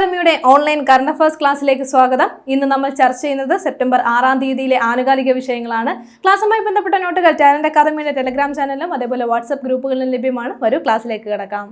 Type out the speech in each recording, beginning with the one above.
അക്കാദമിയുടെ online current affairs ക്ലാസ്സിലേക്ക് സ്വാഗതം. ഇന്ന് നമ്മൾ ചർച്ച ചെയ്യുന്നത് സെപ്റ്റംബർ ആറാം തീയതിയിലെ ആനുകാലിക വിഷയങ്ങളാണ്. ക്ലാസ്സുമായി ബന്ധപ്പെട്ട നോട്ടുകൾ ടാലന്റ് അക്കാദമിയുടെ ടെലഗ്രാം ചാനലിലും അതേപോലെ വാട്സ്ആപ്പ് ഗ്രൂപ്പുകളിലും ലഭ്യമാണ്. വരൂ ക്ലാസ്സിലേക്ക് കിടക്കാം.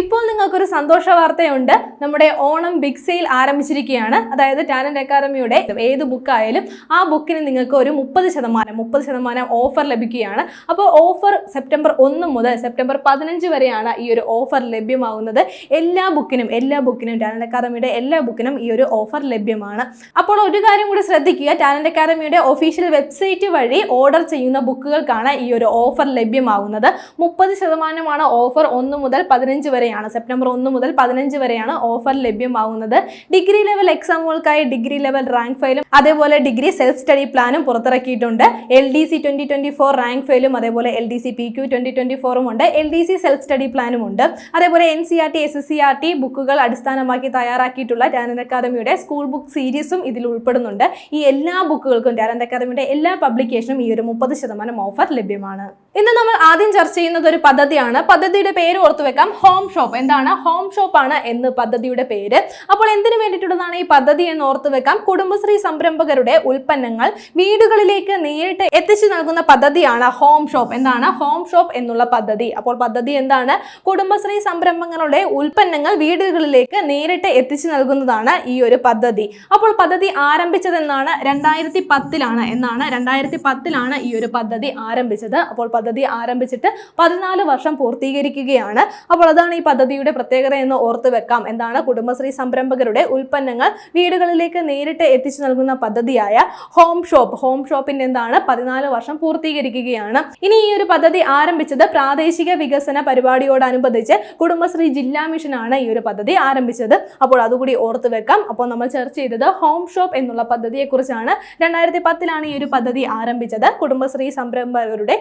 ഇപ്പോൾ നിങ്ങൾക്കൊരു സന്തോഷ വാർത്തയുണ്ട് നമ്മുടെ ഓണം ബിഗ് സെയിൽ ആരംഭിച്ചിരിക്കുകയാണ്. അതായത് ടാലന്റ് അക്കാദമിയുടെ ഏത് ബുക്കായാലും ആ ബുക്കിന് നിങ്ങൾക്ക് ഒരു മുപ്പത് ശതമാനം മുപ്പത് ശതമാനം ഓഫർ ലഭിക്കുകയാണ്. അപ്പോൾ ഓഫർ സെപ്റ്റംബർ ഒന്ന് മുതൽ സെപ്റ്റംബർ പതിനഞ്ച് വരെയാണ് ഈ ഒരു ഓഫർ ലഭ്യമാകുന്നത് എല്ലാ ബുക്കിനും എല്ലാ ബുക്കിനും ടാലന്റ് അക്കാദമിയുടെ എല്ലാ ബുക്കിനും ഈ ഒരു ഓഫർ ലഭ്യമാണ്. അപ്പോൾ ഒരു കാര്യം കൂടി ശ്രദ്ധിക്കുക ടാലന്റ് അക്കാദമിയുടെ ഒഫീഷ്യൽ വെബ്സൈറ്റ് വഴി ഓർഡർ ചെയ്യുന്ന ബുക്കുകൾക്കാണ് ഈ ഒരു ഓഫർ ലഭ്യമാകുന്നത് മുപ്പത് ശതമാനമാണ് ഓഫർ ഒന്ന് മുതൽ പതിനഞ്ച് വരെയാണ്. സെപ്റ്റംബർ ഒന്ന് മുതൽ പതിനഞ്ച് വരെയാണ് ഓഫർ ലഭ്യമാകുന്നത് ഡിഗ്രി ലെവൽ എക്സാമുകൾക്കായി ഡിഗ്രി ലെവൽ റാങ്ക് ഫയലും അതേപോലെ ഡിഗ്രി സെൽഫ് സ്റ്റഡി പ്ലാനും പുറത്തിറക്കിയിട്ടുണ്ട്. L D C twenty twenty four rank ഫയലും അതേപോലെ L D C P Q twenty twenty ഫോറും ഉണ്ട്. L D C self study പ്ലാനും ഉണ്ട്. അതേപോലെ N C R T S S C R T ബുക്കുകൾ അടിസ്ഥാനമാക്കി തയ്യാറാക്കിയിട്ടുള്ള ടാലന്റ് അക്കാദമിയുടെ സ്കൂൾ ബുക്ക് സീരീസും ഇതിൽ ഉൾപ്പെടുന്നുണ്ട്. ഈ എല്ലാ ബുക്കുകൾക്കും ടാലന്റ് അക്കാദമിയുടെ എല്ലാ പബ്ലിക്കേഷനും ഈ ഒരു മുപ്പത് ശതമാനം ഓഫർ ലഭ്യമാണ്. ഇന്ന് നമ്മൾ ആദ്യം ചർച്ച ചെയ്യുന്നത് ഒരു പദ്ധതിയാണ്. പദ്ധതിയുടെ പേര് ഓർത്തു വെക്കാം. ഹോം ഷോപ്പ് എന്താണ്? ഹോം ഷോപ്പ് ആണ് എന്ന് പദ്ധതിയുടെ പേര്. അപ്പോൾ എന്തിനു വേണ്ടിയിട്ടുള്ളതാണ് ഈ പദ്ധതി എന്ന് ഓർത്തു വെക്കാം. കുടുംബശ്രീ സംരംഭകരുടെ ഉൽപ്പന്നങ്ങൾ വീടുകളിലേക്ക് നേരിട്ട് എത്തിച്ചു നൽകുന്ന പദ്ധതിയാണ് ഹോം ഷോപ്പ് എന്താണ്? ഹോം ഷോപ്പ് എന്നുള്ള പദ്ധതി. അപ്പോൾ പദ്ധതി എന്താണ്? കുടുംബശ്രീ സംരംഭങ്ങളുടെ ഉൽപ്പന്നങ്ങൾ വീടുകളിലേക്ക് നേരിട്ട് എത്തിച്ചു നൽകുന്നതാണ് ഈ ഒരു പദ്ധതി. അപ്പോൾ പദ്ധതി ആരംഭിച്ചതെന്നാണ്? രണ്ടായിരത്തി പത്തിലാണ് എന്നാണ് രണ്ടായിരത്തി പത്തിലാണ് ഈ ഒരു പദ്ധതി ആരംഭിച്ചത്. അപ്പോൾ പദ്ധതി ആരംഭിച്ചിട്ട് പതിനാല് വർഷം പൂർത്തീകരിക്കുകയാണ്. അപ്പോൾ അതാണ് ഈ പദ്ധതിയുടെ പ്രത്യേകത എന്ന് ഓർത്തു വെക്കാം. എന്താണ്? കുടുംബശ്രീ സംരംഭകരുടെ ഉൽപ്പന്നങ്ങൾ വീടുകളിലേക്ക് നേരിട്ട് എത്തിച്ചു നൽകുന്ന പദ്ധതിയായ ഹോം ഷോപ്പ്. ഹോം ഷോപ്പിന്റെ എന്താണ്? പതിനാല് വർഷം പൂർത്തീകരിക്കുകയാണ്. ഇനി ഈ ഒരു പദ്ധതി ആരംഭിച്ചത് പ്രാദേശിക വികസന പരിപാടിയോടനുബന്ധിച്ച് കുടുംബശ്രീ ജില്ലാ മിഷനാണ് ഈ ഒരു പദ്ധതി ആരംഭിച്ചത്. അപ്പോൾ അതുകൂടി ഓർത്തു വെക്കാം. അപ്പോൾ നമ്മൾ ചർച്ച ചെയ്തത് ഹോം ഷോപ്പ് എന്നുള്ള പദ്ധതിയെക്കുറിച്ചാണ്. രണ്ടായിരത്തി പത്തിലാണ് ഈ ഒരു പദ്ധതി ആരംഭിച്ചത്. കുടുംബശ്രീ സംരംഭകരുടെ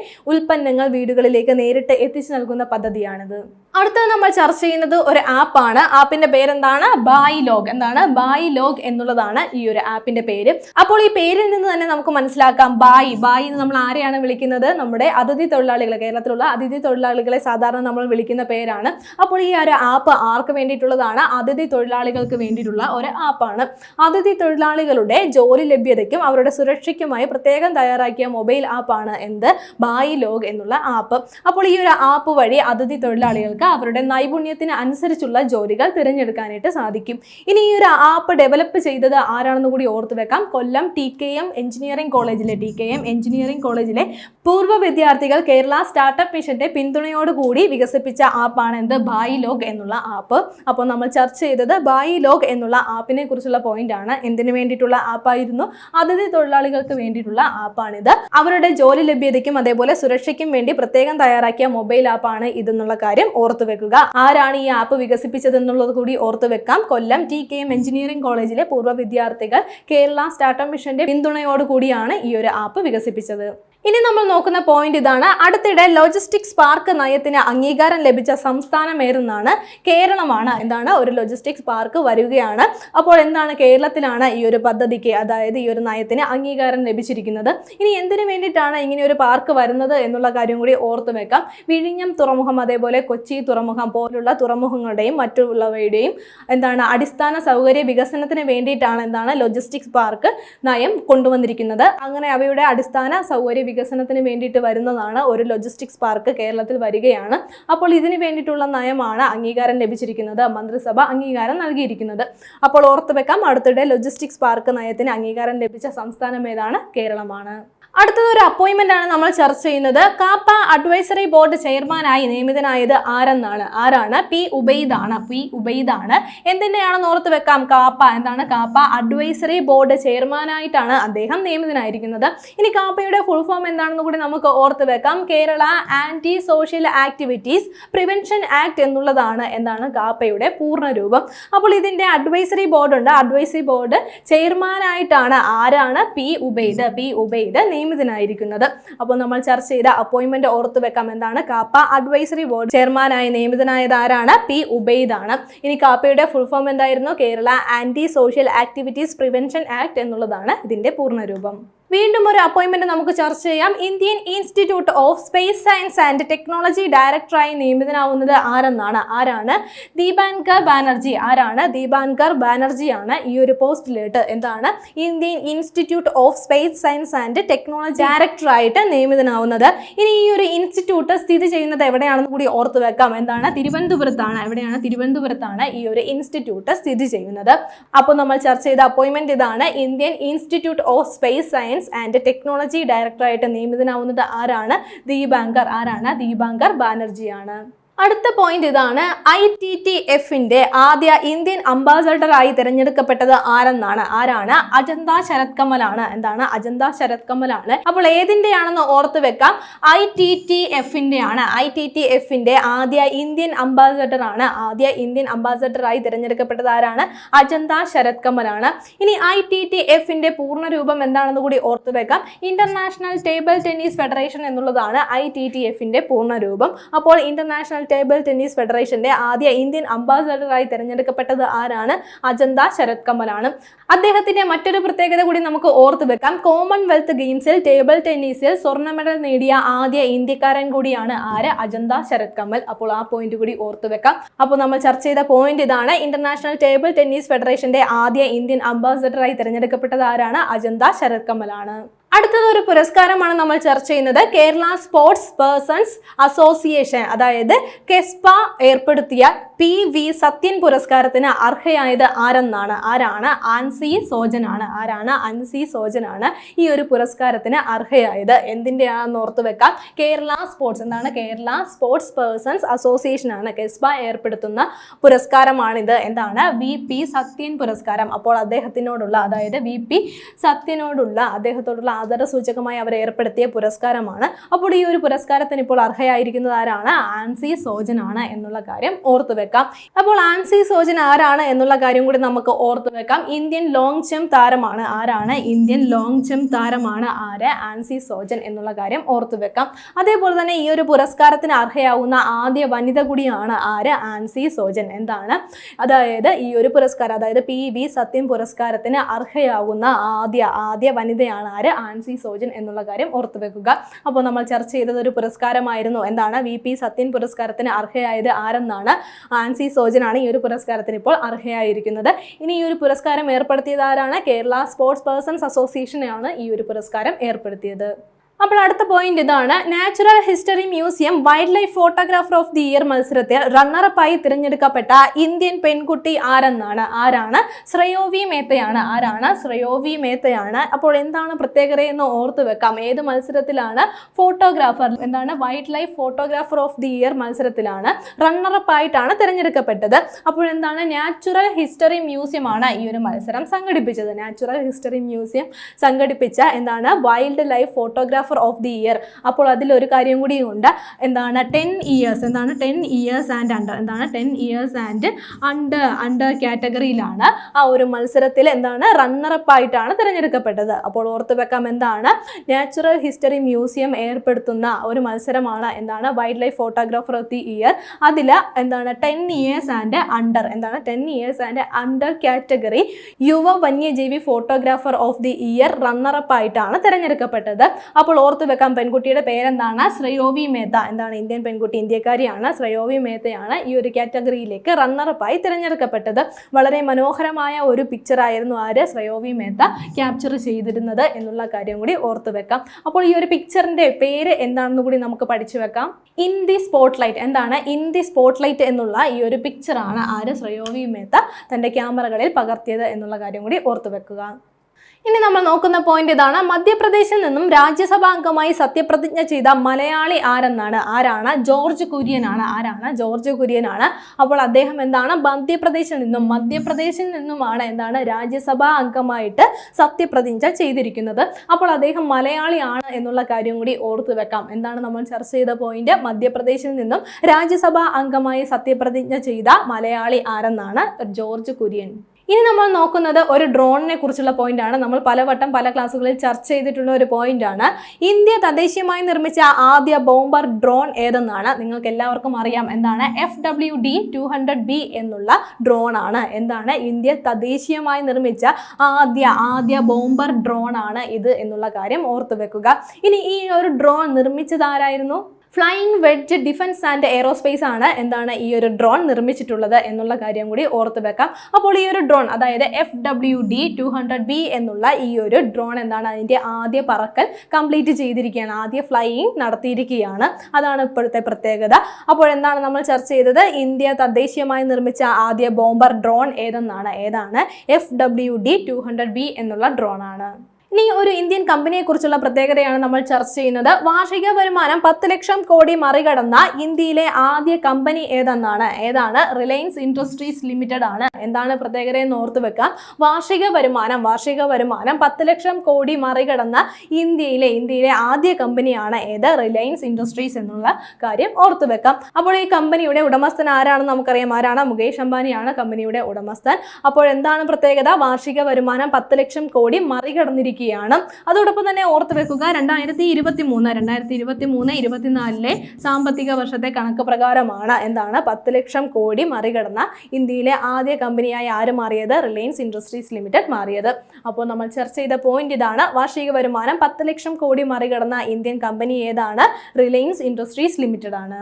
ഉൽപ്പന്നങ്ങൾ വീടുകളിലേക്ക് നേരിട്ട് എത്തിച്ചു നൽകുന്ന പദ്ധതിയാണിത്. അടുത്തത് നമ്മൾ ചർച്ച ചെയ്യുന്നത് ഒരു ആപ്പാണ്. ആപ്പിന്റെ പേരെന്താണ്? ബായി ലോഗ് എന്താണ്? ബായി ലോഗ് എന്നുള്ളതാണ് ഈ ഒരു ആപ്പിന്റെ പേര്. അപ്പോൾ ഈ പേരിൽ നിന്ന് തന്നെ നമുക്ക് മനസ്സിലാക്കാം ബായി. ബായി എന്ന് നമ്മൾ ആരെയാണ് വിളിക്കുന്നത്? നമ്മുടെ അതിഥി തൊഴിലാളികളെ. കേരളത്തിലുള്ള അതിഥി തൊഴിലാളികളെ സാധാരണ നമ്മൾ വിളിക്കുന്ന പേരാണ്. അപ്പോൾ ഈ ഒരു ആപ്പ് ആർക്ക് വേണ്ടിയിട്ടുള്ളതാണ്? അതിഥി തൊഴിലാളികൾക്ക് വേണ്ടിയിട്ടുള്ള ഒരു ആപ്പാണ്. അതിഥി തൊഴിലാളികളുടെ ജോലി ലഭ്യതയ്ക്കും അവരുടെ സുരക്ഷയ്ക്കുമായി പ്രത്യേകം തയ്യാറാക്കിയ മൊബൈൽ ആപ്പാണ് എന്ത്? ബായി ലോഗ് എന്നുള്ള ആപ്പ് അപ്പോൾ ഈ ഒരു ആപ്പ് വഴി അതിഥി തൊഴിലാളികൾക്ക് അവരുടെ നൈപുണ്യത്തിന് അനുസരിച്ചുള്ള ജോലികൾ തിരഞ്ഞെടുക്കാനായിട്ട് സാധിക്കും. ഇനി ഈ ഒരു ആപ്പ് ഡെവലപ്പ് ചെയ്തത് ആരാണെന്ന് കൂടി ഓർത്തു വെക്കാം. Kollam T K M engineering കോളേജിലെ ടി കെ എം എഞ്ചിനീയറിംഗ് കോളേജിലെ പൂർവ വിദ്യാർത്ഥികൾ കേരള സ്റ്റാർട്ടപ്പ് മിഷന്റെ പിന്തുണയോടുകൂടി വികസിപ്പിച്ച ആപ്പാണ് എന്ത് ബായി ലോഗ് എന്നുള്ള ആപ്പ് അപ്പോൾ നമ്മൾ ചർച്ച ചെയ്തത് ബായി ലോഗ് എന്നുള്ള ആപ്പിനെ കുറിച്ചുള്ള പോയിന്റ് ആണ്. എന്തിനു വേണ്ടിയിട്ടുള്ള ആപ്പായിരുന്നു അതിഥി തൊഴിലാളികൾക്ക് വേണ്ടിയിട്ടുള്ള ആപ്പാണിത് അവരുടെ ജോലി ലഭ്യതയ്ക്കും അതേപോലെ സുരക്ഷയ്ക്കും വേണ്ടി പ്രത്യേകം തയ്യാറാക്കിയ മൊബൈൽ ആപ്പാണ് ഇതെന്നുള്ള കാര്യം ഓർത്തു വെക്കുക. ആരാണ് ഈ ആപ്പ് വികസിപ്പിച്ചതെന്നുള്ളത് കൂടി ഓർത്തു വെക്കാം. Kollam T K M engineering കോളേജിലെ പൂർവ വിദ്യാർത്ഥികൾ കേരള സ്റ്റാർട്ടപ്പ് മിഷന്റെ പിന്തുണയോടുകൂടിയാണ് ഈ ഒരു ആപ്പ് വികസിപ്പിച്ചത്. ഇനി നമ്മൾ നോക്കുന്ന പോയിന്റ് ഇതാണ്. അടുത്തിടെ ലോജിസ്റ്റിക്സ് പാർക്ക് നയത്തിന് അംഗീകാരം ലഭിച്ച സംസ്ഥാനം ഏതെന്നാണ്? കേരളമാണ്. എന്താണ്? ഒരു ലോജിസ്റ്റിക്സ് പാർക്ക് വരികയാണ്. അപ്പോൾ എന്താണ് കേരളത്തിലാണ് ഈ ഒരു പദ്ധതിക്ക് അതായത് ഈ ഒരു നയത്തിന് അംഗീകാരം ലഭിച്ചിരിക്കുന്നത്? ഇനി എന്തിനു വേണ്ടിയിട്ടാണ് ഇങ്ങനെ ഒരു പാർക്ക് വരുന്നത് എന്നുള്ള കാര്യം കൂടി ഓർത്തു വെക്കാം. വിഴിഞ്ഞം തുറമുഖം അതേപോലെ കൊച്ചി തുറമുഖം പോലുള്ള തുറമുഖങ്ങളുടെയും മറ്റുള്ളവയുടെയും എന്താണ് അടിസ്ഥാന സൗകര്യ വികസനത്തിന് വേണ്ടിയിട്ടാണ് എന്താണ് ലോജിസ്റ്റിക്സ് പാർക്ക് നയം കൊണ്ടുവന്നിരിക്കുന്നത്. അങ്ങനെ അവയുടെ അടിസ്ഥാന സൗകര്യ വികസനത്തിന് വേണ്ടിയിട്ട് വരുന്നതാണ് ഒരു ലോജിസ്റ്റിക്സ് പാർക്ക് കേരളത്തിൽ വരികയാണ്. അപ്പോൾ ഇതിന് വേണ്ടിയിട്ടുള്ള നയമാണ് അംഗീകാരം ലഭിച്ചിരിക്കുന്നത്. മന്ത്രിസഭ അംഗീകാരം നൽകിയിരിക്കുന്നത്. അപ്പോൾ ഓർത്തുവെക്കാം അടുത്തിടെ ലോജിസ്റ്റിക്സ് പാർക്ക് നയത്തിന് അംഗീകാരം ലഭിച്ച സംസ്ഥാനം ഏതാണ്? കേരളമാണ്. അടുത്തത് ഒരു അപ്പോയിന്റ്മെന്റ് ആണ് നമ്മൾ ചർച്ച ചെയ്യുന്നത്. കാപ്പ അഡ്വൈസറി ബോർഡ് ചെയർമാനായി നിയമിതനായത് ആരെന്നാണ്? ആരാണ്? പി ഉബൈദാണ്. പി ഉബൈദാണ്. എന്തിന്റെയാണെന്ന് ഓർത്ത് വെക്കാം. കാപ്പ എന്താണ്? കാപ്പ അഡ്വൈസറി ബോർഡ് ചെയർമാനായിട്ടാണ് അദ്ദേഹം നിയമിതനായിരിക്കുന്നത്. ഇനി കാപ്പയുടെ ഫുൾ ഫോം എന്താണെന്ന് കൂടി നമുക്ക് ഓർത്ത് വെക്കാം. Kerala anti social activities prevention act എന്നുള്ളതാണ് എന്താണ് കാപ്പയുടെ പൂർണ രൂപം. അപ്പോൾ ഇതിന്റെ അഡ്വൈസറി ബോർഡ് ഉണ്ട്. അഡ്വൈസറി ബോർഡ് ചെയർമാനായിട്ടാണ് ആരാണ്? പി ഉബൈദ്. പി ഉബൈദ് നിയമിതനായിരിക്കുന്നത്. അപ്പോൾ നമ്മൾ ചർച്ച ചെയ്ത അപ്പോയിന്റ്മെന്റ് ഓർത്തു വെക്കാം. എന്താണ്? കാപ്പ അഡ്വൈസറി ബോർഡ് ചെയർമാനായി നിയമിതനായത് ആരാണ്? പി ഉബൈദ് ആണ് ഇനി കാപ്പയുടെ ഫുൾ ഫോം എന്തായിരുന്നു? Kerala anti social activities prevention act എന്നുള്ളതാണ് ഇതിന്റെ പൂർണരൂപം വീണ്ടും ഒരു അപ്പോയിന്റ്മെന്റ് നമുക്ക് ചർച്ച ചെയ്യാം. Indian institute of space science and technology ഡയറക്ടറായി നിയമിതനാവുന്നത് ആരെന്നാണ്? ആരാണ്? ദീപാൻകർ ബാനർജി. ആരാണ്? ദീപാൻകർ ബാനർജിയാണ് ഈ ഒരു പോസ്റ്റിലേട്ട് എന്താണ്? Indian institute of space science and technology ഡയറക്ടറായിട്ട് നിയമിതനാവുന്നത്. ഇനി ഈ ഒരു ഇൻസ്റ്റിറ്റ്യൂട്ട് സ്ഥിതി ചെയ്യുന്നത് എവിടെയാണെന്ന് കൂടി ഓർത്ത് വെക്കാം. എന്താണ്? തിരുവനന്തപുരത്താണ്. എവിടെയാണ് തിരുവനന്തപുരത്താണ് ഈ ഒരു ഇൻസ്റ്റിറ്റ്യൂട്ട് സ്ഥിതി ചെയ്യുന്നത്. അപ്പോൾ നമ്മൾ ചർച്ച ചെയ്ത അപ്പോയിൻമെന്റ് ഇതാണ്. Indian institute of space science and technology ഡയറക്ടറായിട്ട് നിയമിതനാവുന്നത് ആരാണ്? ദീപാങ്കർ. ആരാണ്? ദീപാങ്കർ ബാനർജിയാണ്. അടുത്ത പോയിന്റ് ഇതാണ് ഐ ടി ടി എഫിന്റെ ആദ്യ ഇന്ത്യൻ അംബാസഡറായി തിരഞ്ഞെടുക്കപ്പെട്ടത് ആരെന്നാണ്? ആരാണ്? അജന്ത ശരത് കമലാണ് എന്താണ്? അജന്ത ശരത് കമലാണ് അപ്പോൾ ഏതിന്റെയാണെന്ന് ഓർത്ത് വെക്കാം. ഐ ടി ടി എഫിന്റെ ആണ് ഐ ടി ടി എഫിന്റെ ആദ്യ ഇന്ത്യൻ അംബാസഡർ ആണ് ആദ്യ ഇന്ത്യൻ അംബാസഡറായി തിരഞ്ഞെടുക്കപ്പെട്ടത് ആരാണ്? അജന്ത ശരത് കമലാണ് ഇനി ഐ ടി ടി എഫിന്റെ പൂർണ രൂപം എന്താണെന്ന് കൂടി ഓർത്ത് വെക്കാം. ഇന്റർനാഷണൽ ടേബിൾ ടെന്നീസ് ഫെഡറേഷൻ എന്നുള്ളതാണ് ഐ ടി ടി എഫിന്റെ പൂർണ രൂപം അപ്പോൾ ഇന്റർനാഷണൽ ടേബിൾ ടെന്നീസ് ഫെഡറേഷന്റെ ആദ്യ ഇന്ത്യൻ അംബാസഡറായി തിരഞ്ഞെടുക്കപ്പെട്ടത് ആരാണ്? അജന്ത ശരത് കമലാണ് അദ്ദേഹത്തിന്റെ മറ്റൊരു പ്രത്യേകത കൂടി നമുക്ക് ഓർത്തു വെക്കാം. കോമൺവെൽത്ത് ഗെയിംസിൽ ടേബിൾ ടെന്നീസിൽ സ്വർണ മെഡൽ നേടിയ ആദ്യ ഇന്ത്യക്കാരൻ കൂടിയാണ് ആര്? അജന്ത ശരത് കമൽ അപ്പോൾ ആ പോയിന്റ് കൂടി ഓർത്തു വെക്കാം. അപ്പോൾ നമ്മൾ ചർച്ച ചെയ്ത പോയിന്റ് ഇതാണ്. ഇന്റർനാഷണൽ ടേബിൾ ടെന്നീസ് ഫെഡറേഷന്റെ ആദ്യ ഇന്ത്യൻ അംബാസഡറായി തിരഞ്ഞെടുക്കപ്പെട്ടത് ആരാണ്? അജന്ത ശരത് കമലാണ് അടുത്തത് ഒരു പുരസ്കാരമാണ് നമ്മൾ ചർച്ച ചെയ്യുന്നത് കേരള സ്പോർട്സ് പേഴ്സൺസ് അസോസിയേഷൻ. അതായത് കെസ്പ ഏർപ്പെടുത്തിയ പി വി സത്യൻ പുരസ്കാരത്തിന് അർഹയായത് ആരെന്നാണ്? ആരാണ്? ആൻസി സോജനാണ്. ആരാണ്? അൻസി സോജനാണ് ഈ ഒരു പുരസ്കാരത്തിന് അർഹയായത്. എന്തിന്റെയാണെന്ന് ഓർത്ത് വെക്കാം. കേരള സ്പോർട്സ്. എന്താണ്? കേരള സ്പോർട്സ് പേഴ്സൺസ് അസോസിയേഷൻ ആണ് കെസ്പ ഏർപ്പെടുത്തുന്ന പുരസ്കാരമാണിത്. എന്താണ്? വി പി സത്യൻ പുരസ്കാരം. അപ്പോൾ അദ്ദേഹത്തിനോടുള്ള അതായത് വി പി സത്യനോടുള്ള അദ്ദേഹത്തോടുള്ള ആദര സൂചകമായി അവർ ഏർപ്പെടുത്തിയ പുരസ്കാരമാണ്. അപ്പോൾ ഈ ഒരു പുരസ്കാരത്തിന് ഇപ്പോൾ അർഹയായിരിക്കുന്നത് ആരാണ്? ആൻസി സോജൻ ആണ് എന്നുള്ള കാര്യം ഓർത്തു വെക്കാം. അപ്പോൾ ആൻസി സോജൻ ആരാണ് എന്നുള്ള കാര്യം കൂടി നമുക്ക് ഓർത്തു വെക്കാം. ഇന്ത്യൻ ലോങ് ജംപ് താരമാണ് ആരാണ്? ഇന്ത്യൻ ലോങ് ജംപ് താരമാണ് ആര്? ആൻസി സോജൻ എന്നുള്ള കാര്യം ഓർത്തു വെക്കാം. അതേപോലെ തന്നെ ഈ ഒരു പുരസ്കാരത്തിന് അർഹയാവുന്ന ആദ്യ വനിത കൂടിയാണ് ആര്? ആൻസി സോജൻ. എന്താണ്? അതായത് ഈ ഒരു പുരസ്കാരം അതായത് പി വി സത്യം പുരസ്കാരത്തിന് അർഹയാവുന്ന ആദ്യ ആദ്യ വനിതയാണ് ആര്? ആൻസി സോജൻ എന്നുള്ള കാര്യം ഓർത്തു വെക്കുക. അപ്പോൾ നമ്മൾ ചർച്ച ചെയ്തത് ഒരു പുരസ്കാരമായിരുന്നു. എന്താണ്? വി പി സത്യൻ പുരസ്കാരത്തിന് അർഹയായത് ആരെന്നാണ്? ആൻസി സോജനാണ് ഈ ഒരു പുരസ്കാരത്തിന് ഇപ്പോൾ അർഹയായിരിക്കുന്നത്. ഇനി ഈ ഒരു പുരസ്കാരം ഏർപ്പെടുത്തിയത് ആരാണ്? കേരള സ്പോർട്സ് പേഴ്സൺസ് അസോസിയേഷനാണ് ഈ ഒരു പുരസ്കാരം ഏർപ്പെടുത്തിയത്. അപ്പോൾ അടുത്ത പോയിന്റ് ഇതാണ്. Natural history museum wildlife photographer of the year മത്സരത്തിൽ റണ്ണറപ്പായി തിരഞ്ഞെടുക്കപ്പെട്ട ഇന്ത്യൻ പെൺകുട്ടി ആരെന്നാണ്? ആരാണ്? ശ്രയോവി മേത്തയാണ്. ആരാണ്? ശ്രയോവി മേത്തയാണ്. അപ്പോൾ എന്താണ് പ്രത്യേകതയെന്ന് ഓർത്തു വെക്കാം. ഏത് മത്സരത്തിലാണ് ഫോട്ടോഗ്രാഫർ എന്താണ്? Wildlife photographer of the year മത്സരത്തിലാണ് റണ്ണറപ്പായിട്ടാണ് തിരഞ്ഞെടുക്കപ്പെട്ടത്. അപ്പോൾ എന്താണ്? നാച്ചുറൽ ഹിസ്റ്ററി മ്യൂസിയം ആണ് ഈ ഒരു മത്സരം സംഘടിപ്പിച്ചത്. നാച്ചുറൽ ഹിസ്റ്ററി മ്യൂസിയം സംഘടിപ്പിച്ച എന്താണ്? Wildlife photographer of the year അപ്പോൾ അതിൽ ഒരു കൂടി ഉണ്ട് എന്താണ് ടെൻ ഇയേഴ്സ് എന്താണ് ടെൻ ഇയേഴ്സ് ആൻഡ് അണ്ടർ എന്താണ് ten years and under under കാറ്റഗറിയിലാണ് ആ ഒരു മത്സരത്തിൽ എന്താണ് റണ്ണറപ്പ് ആയിട്ടാണ് തിരഞ്ഞെടുക്കപ്പെട്ടത്. അപ്പോൾ ഓർത്ത് വെക്കാം എന്താണ്? നാച്ചുറൽ ഹിസ്റ്ററി മ്യൂസിയം ഏർപ്പെടുത്തുന്ന ഒരു മത്സരമാണ് എന്താണ് wildlife photographer of the year അതിൽ എന്താണ് ടെൻ ഇയേഴ്സ് ആൻഡ് അണ്ടർ എന്താണ് ten years and under category യുവ വന്യജീവി photographer of the year runner up ആയിട്ടാണ് തിരഞ്ഞെടുക്കപ്പെട്ടത്. അപ്പോൾ ഓർത്ത് വെക്കാം പെൺകുട്ടിയുടെ പേരെന്താണ്? ശ്രയോവി മേത്ത. എന്താണ് ഇന്ത്യൻ പെൺകുട്ടി? ഇന്ത്യക്കാരിയാണ് ശ്രയോവി മേത്തയാണ് ഈ ഒരു കാറ്റഗറിയിലേക്ക് റണ്ണറപ്പായി തിരഞ്ഞെടുക്കപ്പെട്ടത്. വളരെ മനോഹരമായ ഒരു പിക്ചറായിരുന്നു ആര്? ശ്രയോവി മേത്ത ക്യാപ്ചർ ചെയ്തിരുന്നത് എന്നുള്ള കാര്യം കൂടി ഓർത്ത് വെക്കാം. അപ്പോൾ ഈ ഒരു പിക്ചറിന്റെ പേര് എന്താണെന്ന് കൂടി നമുക്ക് പഠിച്ചു വെക്കാം. ഇൻ ദി സ്പോട്ട് ലൈറ്റ് എന്താണ്? ഇൻ ദി സ്പോട്ട് ലൈറ്റ് എന്നുള്ള ഈ ഒരു പിക്ചറാണ് ആര്? ശ്രയോവി മേത്ത തന്റെ ക്യാമറകളിൽ പകർത്തിയത് എന്നുള്ള കാര്യം കൂടി ഓർത്ത് വെക്കുക. ഇനി നമ്മൾ നോക്കുന്ന പോയിന്റ് ഇതാണ്. മധ്യപ്രദേശിൽ നിന്നും രാജ്യസഭാ അംഗമായി സത്യപ്രതിജ്ഞ ചെയ്ത മലയാളി ആരെന്നാണ്? ആരാണ്? ജോർജ് കുര്യനാണ്. ആരാണ്? ജോർജ് കുര്യനാണ്. അപ്പോൾ അദ്ദേഹം എന്താണ്? മധ്യപ്രദേശിൽ നിന്നും മധ്യപ്രദേശിൽ നിന്നുമാണ് എന്താണ്? രാജ്യസഭാ അംഗമായിട്ട് സത്യപ്രതിജ്ഞ ചെയ്തിരിക്കുന്നത്. അപ്പോൾ അദ്ദേഹം മലയാളിയാണ് എന്നുള്ള കാര്യം കൂടി ഓർത്തു വെക്കാം. എന്താണ് നമ്മൾ ചർച്ച ചെയ്ത പോയിന്റ് മധ്യപ്രദേശിൽ നിന്നും രാജ്യസഭാ അംഗമായി സത്യപ്രതിജ്ഞ ചെയ്ത മലയാളി ആരെന്നാണ്? ജോർജ് കുര്യൻ. ഇനി നമ്മൾ നോക്കുന്നത് ഒരു ഡ്രോണിനെ കുറിച്ചുള്ള പോയിന്റ് ആണ്. നമ്മൾ പലവട്ടം പല ക്ലാസ്സുകളിൽ ചർച്ച ചെയ്തിട്ടുള്ള ഒരു പോയിന്റ് ആണ്. ഇന്ത്യ തദ്ദേശീയമായി നിർമ്മിച്ച ആദ്യ ബോംബർ ഡ്രോൺ ഏതെന്നാണ്? നിങ്ങൾക്ക് എല്ലാവർക്കും അറിയാം. എന്താണ്? F W D two hundred B എന്നുള്ള ഡ്രോൺ ആണ്. എന്താണ്? ഇന്ത്യ തദ്ദേശീയമായി നിർമ്മിച്ച ആദ്യ ആദ്യ ബോംബർ ഡ്രോൺ ആണ് ഇത് എന്നുള്ള കാര്യം ഓർത്തു വെക്കുക ഇനി ഈ ഒരു ഡ്രോൺ നിർമ്മിച്ചത് ആരായിരുന്നു? Flying wedge defence and aerospace ആണ് എന്താണ് ഈ ഒരു ഡ്രോൺ നിർമ്മിച്ചിട്ടുള്ളത് എന്നുള്ള കാര്യം കൂടി ഓർത്ത് വെക്കാം. അപ്പോൾ ഈ ഒരു ഡ്രോൺ അതായത് F W D two hundred B എന്നുള്ള ഈ ഒരു ഡ്രോൺ എന്താണ് അതിന്റെ ആദ്യ പറക്കൽ കംപ്ലീറ്റ് ചെയ്തിരിക്കുകയാണ്. ആദ്യ ഫ്ലൈയിങ് നടത്തിയിരിക്കുകയാണ്. അതാണ് ഇപ്പോഴത്തെ പ്രത്യേകത. അപ്പോൾ എന്താണ് നമ്മൾ ചർച്ച ചെയ്തത്? ഇന്ത്യ തദ്ദേശീയമായി നിർമ്മിച്ച ആദ്യ ബോംബർ ഡ്രോൺ ഏതെന്നാണ്? ഏതാണ്? F W D two hundred B എന്നുള്ള ഡ്രോൺ ആണ്. ഇനി ഒരു ഇന്ത്യൻ കമ്പനിയെ കുറിച്ചുള്ള പ്രത്യേകതയാണ് നമ്മൾ ചർച്ച ചെയ്യുന്നത്. വാർഷിക വരുമാനം പത്ത് ലക്ഷം കോടി മറികടന്ന ഇന്ത്യയിലെ ആദ്യ കമ്പനി ഏതെന്നാണ്? ഏതാണ്? റിലയൻസ് ഇൻഡസ്ട്രീസ് ലിമിറ്റഡ് ആണ്. എന്താണ് പ്രത്യേകത എന്ന് ഓർത്ത് വെക്കാം. വാർഷിക വരുമാനം വാർഷിക വരുമാനം പത്ത് ലക്ഷം കോടി മറികടന്ന ഇന്ത്യയിലെ ഇന്ത്യയിലെ ആദ്യ കമ്പനിയാണ് ഏത്? റിലയൻസ് ഇൻഡസ്ട്രീസ് എന്നുള്ള കാര്യം ഓർത്തു വെക്കാം. അപ്പോൾ ഈ കമ്പനിയുടെ ഉടമസ്ഥൻ ആരാണെന്ന് നമുക്കറിയാം. ആരാണ്? മുകേഷ് അംബാനിയാണ് കമ്പനിയുടെ ഉടമസ്ഥൻ. അപ്പോൾ എന്താണ് പ്രത്യേകത? വാർഷിക വരുമാനം പത്ത് ലക്ഷം കോടി മറികടന്നിരിക്കുകയാണ് അതോടൊപ്പം തന്നെ ഓർത്ത് വെക്കുക രണ്ടായിരത്തി ഇരുപത്തി മൂന്ന് രണ്ടായിരത്തി ഇരുപത്തി മൂന്ന് ഇരുപത്തിനാലിലെ സാമ്പത്തിക വർഷത്തെ കണക്ക് പ്രകാരമാണ് എന്താണ്? പത്ത് ലക്ഷം കോടി മറികടന്ന ഇന്ത്യയിലെ ആദ്യ കമ്പനിയായി ആര് മാറിയത്? റിലയൻസ് ഇൻഡസ്ട്രീസ് ലിമിറ്റഡ് മാറിയത്. അപ്പോൾ നമ്മൾ ചർച്ച ചെയ്ത പോയിന്റ് ഇതാണ്. വാർഷിക വരുമാനം പത്ത് ലക്ഷം കോടി മറികടന്ന ഇന്ത്യൻ കമ്പനി ഏതാണ്? റിലയൻസ് ഇൻഡസ്ട്രീസ് ലിമിറ്റഡ് ആണ്.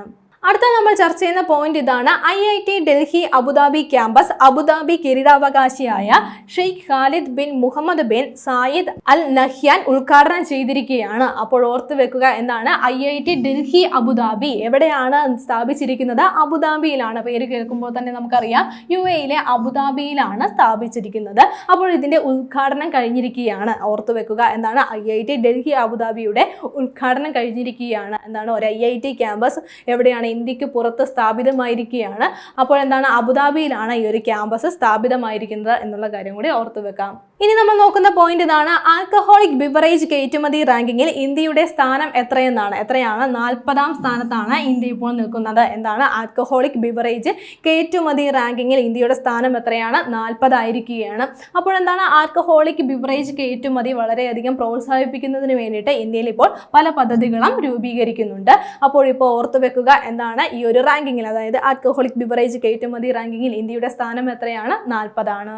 അടുത്ത നമ്മൾ ചർച്ച ചെയ്യുന്ന പോയിന്റ് ഇതാണ് I I T Delhi Abu Dhabi campus Abu Dhabi കിരീടാവകാശിയായ Sheikh Khalid bin Mohammed bin Zayed Al Nahyan ഉദ്ഘാടനം ചെയ്തിരിക്കുകയാണ്. അപ്പോൾ ഓർത്ത് വെക്കുക എന്താണ് I I T Delhi Abu Dhabi എവിടെയാണ് സ്ഥാപിച്ചിരിക്കുന്നത്? അബുദാബിയിലാണ്. പേര് കേൾക്കുമ്പോൾ തന്നെ നമുക്കറിയാം യു എയിലെ അബുദാബിയിലാണ് സ്ഥാപിച്ചിരിക്കുന്നത്. അപ്പോൾ ഇതിന്റെ ഉദ്ഘാടനം കഴിഞ്ഞിരിക്കുകയാണ്. ഓർത്ത് വെക്കുക എന്താണ് ഐ ഐ ടി ഡൽഹി അബുദാബിയുടെ ഉദ്ഘാടനം കഴിഞ്ഞിരിക്കുകയാണ്. എന്താണ്? ഒരു ഐ ഐ ടി ക്യാമ്പസ് എവിടെയാണ് ഇന്ത്യയ്ക്ക് പുറത്ത് സ്ഥാപിതമായിരിക്കുകയാണ്. അപ്പോൾ എന്താണ്? അബുദാബിയിലാണ് ഈ ഒരു ക്യാമ്പസ് സ്ഥാപിതമായിരിക്കുന്നത് എന്നുള്ള കാര്യം കൂടി ഓർത്തു വെക്കാം. ഇനി നമ്മൾ നോക്കുന്ന പോയിന്റ് ഇതാണ്. ആൽക്കഹോളിക് ബിവറേജ് കയറ്റുമതി റാങ്കിങ്ങിൽ ഇന്ത്യയുടെ സ്ഥാനം എത്രയെന്നാണ്. എത്രയാണ്? നാൽപ്പതാം സ്ഥാനത്താണ് ഇന്ത്യ ഇപ്പോൾ നിൽക്കുന്നത്. എന്താണ്? ആൽക്കഹോളിക് ബിവറേജ് കയറ്റുമതി റാങ്കിങ്ങിൽ ഇന്ത്യയുടെ സ്ഥാനം എത്രയാണ്? നാൽപ്പതായിരിക്കുകയാണ്. അപ്പോൾ എന്താണ്? ആൽക്കഹോളിക് ബിവറേജ് കയറ്റുമതി വളരെയധികം പ്രോത്സാഹിപ്പിക്കുന്നതിന് വേണ്ടിയിട്ട് ഇന്ത്യയിൽ ഇപ്പോൾ പല പദ്ധതികളും രൂപീകരിക്കുന്നുണ്ട്. അപ്പോൾ ഇപ്പോൾ ഓർത്തു വെക്കുക എന്താണ്? ഈ ഒരു റാങ്കിങ്ങിൽ അതായത് ആൽക്കഹോളിക് ബിവറേജ് കയറ്റുമതി റാങ്കിങ്ങിൽ ഇന്ത്യയുടെ സ്ഥാനം എത്രയാണ്? നാൽപ്പതാണ്.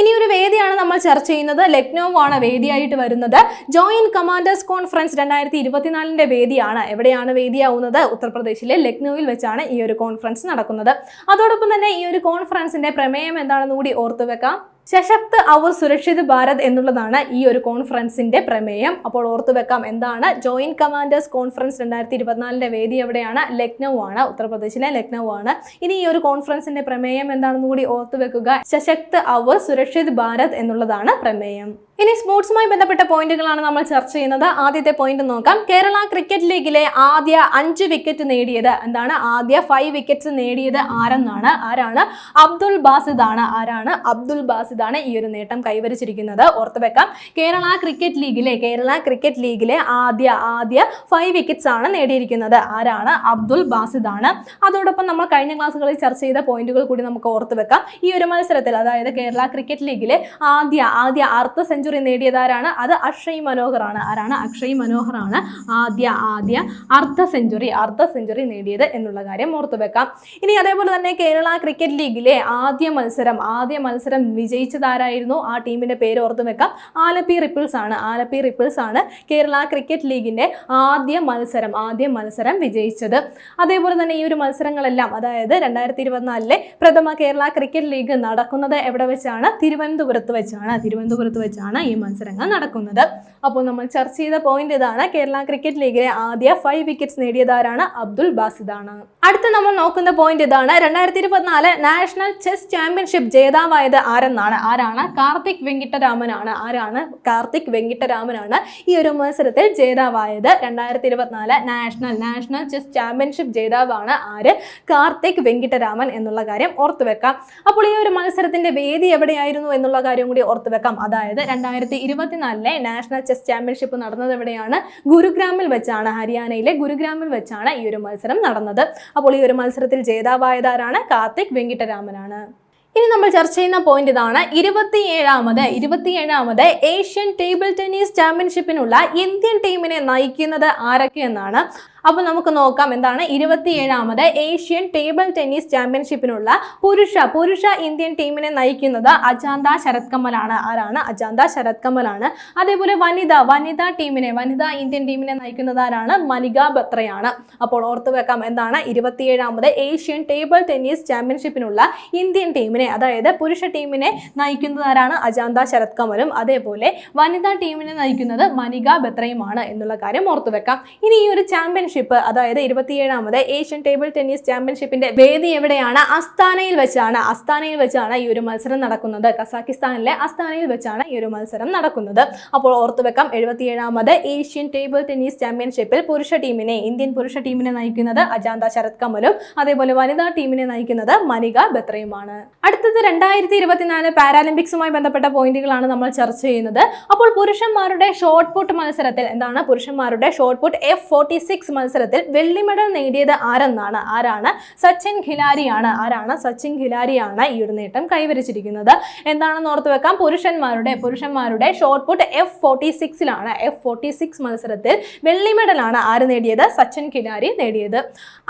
ഇനി ഒരു വേദിയാണ് നമ്മൾ ചർച്ച ചെയ്യുന്നത്. ലക്നൗ ആണ് വേദിയായിട്ട് വരുന്നത്. ജോയിന്റ് കമാൻഡേഴ്സ് കോൺഫറൻസ് രണ്ടായിരത്തി ഇരുപത്തിനാലിന്റെ വേദിയാണ്. എവിടെയാണ് വേദിയാവുന്നത്? ഉത്തർപ്രദേശിലെ ലക്നൌവിൽ വെച്ചാണ് ഈ ഒരു കോൺഫറൻസ് നടക്കുന്നത്. അതോടൊപ്പം തന്നെ ഈ ഒരു കോൺഫറൻസിന്റെ പ്രമേയം എന്താണെന്ന് കൂടി ഓർത്തു വെക്കാം സശക്ത് അവർ സുരക്ഷിത് ഭാരത് എന്നുള്ളതാണ് ഈ ഒരു കോൺഫറൻസിന്റെ പ്രമേയം. അപ്പോൾ ഓർത്തു വെക്കാം എന്താണ്? ജോയിന്റ് കമാൻഡേഴ്സ് കോൺഫറൻസ് രണ്ടായിരത്തി ഇരുപത്തിനാലിന്റെ വേദി എവിടെയാണ്? ലക്നൗ ആണ് ഉത്തർപ്രദേശിലെ ലക്നൗ ആണ്. ഇനി ഈ ഒരു കോൺഫറൻസിന്റെ പ്രമേയം എന്താണെന്ന് കൂടി ഓർത്തു വെക്കുക. സശക്ത് അവർ സുരക്ഷിത് ഭാരത് എന്നുള്ളതാണ് പ്രമേയം. ഇനി സ്പോർട്സുമായി ബന്ധപ്പെട്ട പോയിന്റുകളാണ് നമ്മൾ ചർച്ച ചെയ്യുന്നത്. ആദ്യത്തെ പോയിന്റ് നോക്കാം. കേരള ക്രിക്കറ്റ് ലീഗിലെ ആദ്യ അഞ്ച് വിക്കറ്റ് നേടിയത് എന്താണ്? ആദ്യ ഫൈവ് വിക്കറ്റ്സ് നേടിയത് ആരെന്നാണ്? ആരാണ്? അബ്ദുൾ ബാസിദ് ആണ് ആരാണ്? അബ്ദുൾ ബാസിദ് ആണ് ഈ ഒരു നേട്ടം കൈവരിച്ചിരിക്കുന്നത്. ഓർത്തു വെക്കാം. കേരള ക്രിക്കറ്റ് ലീഗിലെ കേരള ക്രിക്കറ്റ് ലീഗിലെ ആദ്യ ആദ്യ ഫൈവ് വിക്കറ്റ്സ് ആണ് നേടിയിരിക്കുന്നത്. ആരാണ്? അബ്ദുൾ ബാസിദ് ആണ് അതോടൊപ്പം നമ്മൾ കഴിഞ്ഞ ക്ലാസ്സുകളിൽ ചർച്ച ചെയ്ത പോയിന്റുകൾ കൂടി നമുക്ക് ഓർത്തു വെക്കാം. ഈ ഒരു മത്സരത്തിൽ അതായത് കേരള ക്രിക്കറ്റ് ലീഗിലെ ആദ്യ ആദ്യ സെഞ്ചുറി നേടിയതാരാണ്? അത് അക്ഷയ് മനോഹർ ആണ് ആരാണ്? അക്ഷയ് മനോഹർ ആണ് ആദ്യ ആദ്യ അർദ്ധ സെഞ്ചുറി അർദ്ധ സെഞ്ചുറി നേടിയത് എന്നുള്ള കാര്യം ഓർത്തു വെക്കാം. ഇനി അതേപോലെ തന്നെ കേരള ക്രിക്കറ്റ് ലീഗിലെ ആദ്യ മത്സരം ആദ്യ മത്സരം വിജയിച്ചതാരായിരുന്നു? ആ ടീമിന്റെ പേര് ഓർത്തു വെക്കാം. ആലപ്പി റിപ്പിൾസ് ആണ്. ആലപ്പി റിപ്പിൾസ് ആണ് കേരള ക്രിക്കറ്റ് ലീഗിന്റെ ആദ്യ മത്സരം ആദ്യ മത്സരം വിജയിച്ചത്. അതേപോലെ തന്നെ ഈ ഒരു മത്സരങ്ങളെല്ലാം അതായത് രണ്ടായിരത്തി ഇരുപത്തിനാലിലെ പ്രഥമ കേരള ക്രിക്കറ്റ് ലീഗ് നടക്കുന്നത് എവിടെ വെച്ചാണ്? തിരുവനന്തപുരത്ത് വെച്ചാണ്. തിരുവനന്തപുരത്ത് വെച്ചാണ് ഈ മത്സരങ്ങൾ നടക്കുന്നത്. അപ്പോൾ നമ്മൾ ചർച്ച ചെയ്ത പോയിന്റ് ഇതാണ്. കേരള ക്രിക്കറ്റ് ലീഗിലെ ആദ്യ ഫൈവ് വിക്കറ്റ്സ് നേടിയതാരാണ്? അബ്ദുൾ ബാസിദാണ് അടുത്ത നമ്മൾ നോക്കുന്ന പോയിന്റ് ഇതാണ്. രണ്ടായിരത്തി ഇരുപത്തിനാല് നാഷണൽ ചെസ് ചാമ്പ്യൻഷിപ്പ് ജേതാവായത് ആരെന്നാണ്? ആരാണ്? കാർത്തിക് വെങ്കിട്ടരാമനാണ് ആരാണ്? കാർത്തിക് വെങ്കിട്ടരാമനാണ് ഈ ഒരു മത്സരത്തിൽ ജേതാവായത്. രണ്ടായിരത്തി ഇരുപത്തിനാല് നാഷണൽ നാഷണൽ ചെസ് ചാമ്പ്യൻഷിപ്പ് ജേതാവാണ് ആര്? കാർത്തിക് വെങ്കിട്ടരാമൻ എന്നുള്ള കാര്യം ഓർത്തു വെക്കാം. അപ്പോൾ ഈ ഒരു മത്സരത്തിന്റെ വേദി എവിടെയായിരുന്നു എന്നുള്ള കാര്യം കൂടി ഓർത്തു വെക്കാം. അതായത് രണ്ടായിരത്തി ഇരുപത്തിനാലിലെ നാഷണൽ ചെസ് ചാമ്പ്യൻഷിപ്പ് നടന്നത് എവിടെയാണ്? ഗുരുഗ്രാമിൽ വെച്ചാണ് ഹരിയാനയിലെ ഗുരുഗ്രാമിൽ വെച്ചാണ് ഈ ഒരു മത്സരം നടന്നത്. അപ്പോൾ ഈ ഒരു മത്സരത്തിൽ ജേതാവായതാരാണ്? കാർത്തിക് വെങ്കിട്ടരാമനാണ്. ഇനി നമ്മൾ ചർച്ച ചെയ്യുന്ന പോയിന്റ് ഇതാണ്. ഇരുപത്തിയേഴാമത് ഇരുപത്തിയേഴാമത് ഏഷ്യൻ ടേബിൾ ടെന്നീസ് ചാമ്പ്യൻഷിപ്പിനുള്ള ഇന്ത്യൻ ടീമിനെ നയിക്കുന്നത് ആരൊക്കെ എന്നാണ്? അപ്പോൾ നമുക്ക് നോക്കാം എന്താണ് ഇരുപത്തിയേഴാമത് ഏഷ്യൻ ടേബിൾ ടെന്നീസ് ചാമ്പ്യൻഷിപ്പിനുള്ള പുരുഷ പുരുഷ ഇന്ത്യൻ ടീമിനെ നയിക്കുന്നത് അജാന്ത ശരത് കമലാണ് ആരാണ്? അജാന്ത ശരത് കമലാണ് അതേപോലെ വനിത വനിതാ ടീമിനെ വനിതാ ഇന്ത്യൻ ടീമിനെ നയിക്കുന്നത് ആരാണ്? മനിക ബത്രയാണ്. അപ്പോൾ ഓർത്തു വെക്കാം എന്താണ് ഇരുപത്തിയേഴാമത് ഏഷ്യൻ ടേബിൾ ടെന്നീസ് ചാമ്പ്യൻഷിപ്പിനുള്ള ഇന്ത്യൻ ടീമിനെ അതായത് പുരുഷ ടീമിനെ നയിക്കുന്നത് ആരാണ്? അജാന്ത ശരത് കമലും അതേപോലെ വനിതാ ടീമിനെ നയിക്കുന്നത് മനിക ബത്രയുമാണ് എന്നുള്ള കാര്യം ഓർത്തു വെക്കാം. ഇനി ഈ ഒരു ചാമ്പ്യൻഷിപ്പ് അതായത് ഇരുപത്തിയേഴാമത് ഏഷ്യൻ ടേബിൾ ടെന്നീസ് ചാമ്പ്യൻഷിപ്പിന്റെ വേദി എവിടെയാണ്? അസ്താനയിൽ വെച്ചാണ്. അസ്താനയിൽ വെച്ചാണ് ഈ ഒരു മത്സരം നടക്കുന്നത്. കസാക്കിസ്ഥാനിലെ അസ്താനയിൽ വെച്ചാണ് ഈ ഒരു മത്സരം നടക്കുന്നത്. അപ്പോൾ ഓർത്തു വെക്കാം എഴുപത്തിയേഴാമത് ഏഷ്യൻ ടേബിൾ ടെന്നീസ് ചാമ്പ്യൻഷിപ്പിൽ പുരുഷ ടീമിനെ ഇന്ത്യൻ പുരുഷ ടീമിനെ നയിക്കുന്നത് അജാന്ത ശരത് കമലും അതേപോലെ വനിതാ ടീമിനെ നയിക്കുന്നത് മനിക ബത്രയുമാണ്. അടുത്തത് രണ്ടായിരത്തി ഇരുപത്തിനാല് പാരാലിമ്പിക്സുമായി ബന്ധപ്പെട്ട പോയിന്റുകളാണ് നമ്മൾ ചർച്ച ചെയ്യുന്നത്. അപ്പോൾ പുരുഷന്മാരുടെ ഷോർട്ട് പുട്ട് മത്സരത്തിൽ എന്താണ്? പുരുഷന്മാരുടെ shot put F forty six മത്സരത്തിൽ വെള്ളി മെഡൽ നേടിയത് ആരെന്നാണ്? ആരാണ്? സച്ചിൻ ഖിലാരിയാണ്. ആരാണ്? സച്ചിൻ ഖിലാരിയാണ് ഈ ഒരു നേട്ടം കൈവരിച്ചിരിക്കുന്നത്. എന്താണെന്ന് ഓർത്ത് വെക്കാം. പുരുഷന്മാരുടെ പുരുഷന്മാരുടെ ഷോർട്ട് പുട്ട് എഫ് ഫോർട്ടി സിക്സിലാണ് എഫ് ഫോർട്ടി സിക്സ് മത്സരത്തിൽ വെള്ളി മെഡലാണ് ആര് നേടിയത്? സച്ചിൻ ഖിലാരി നേടിയത്.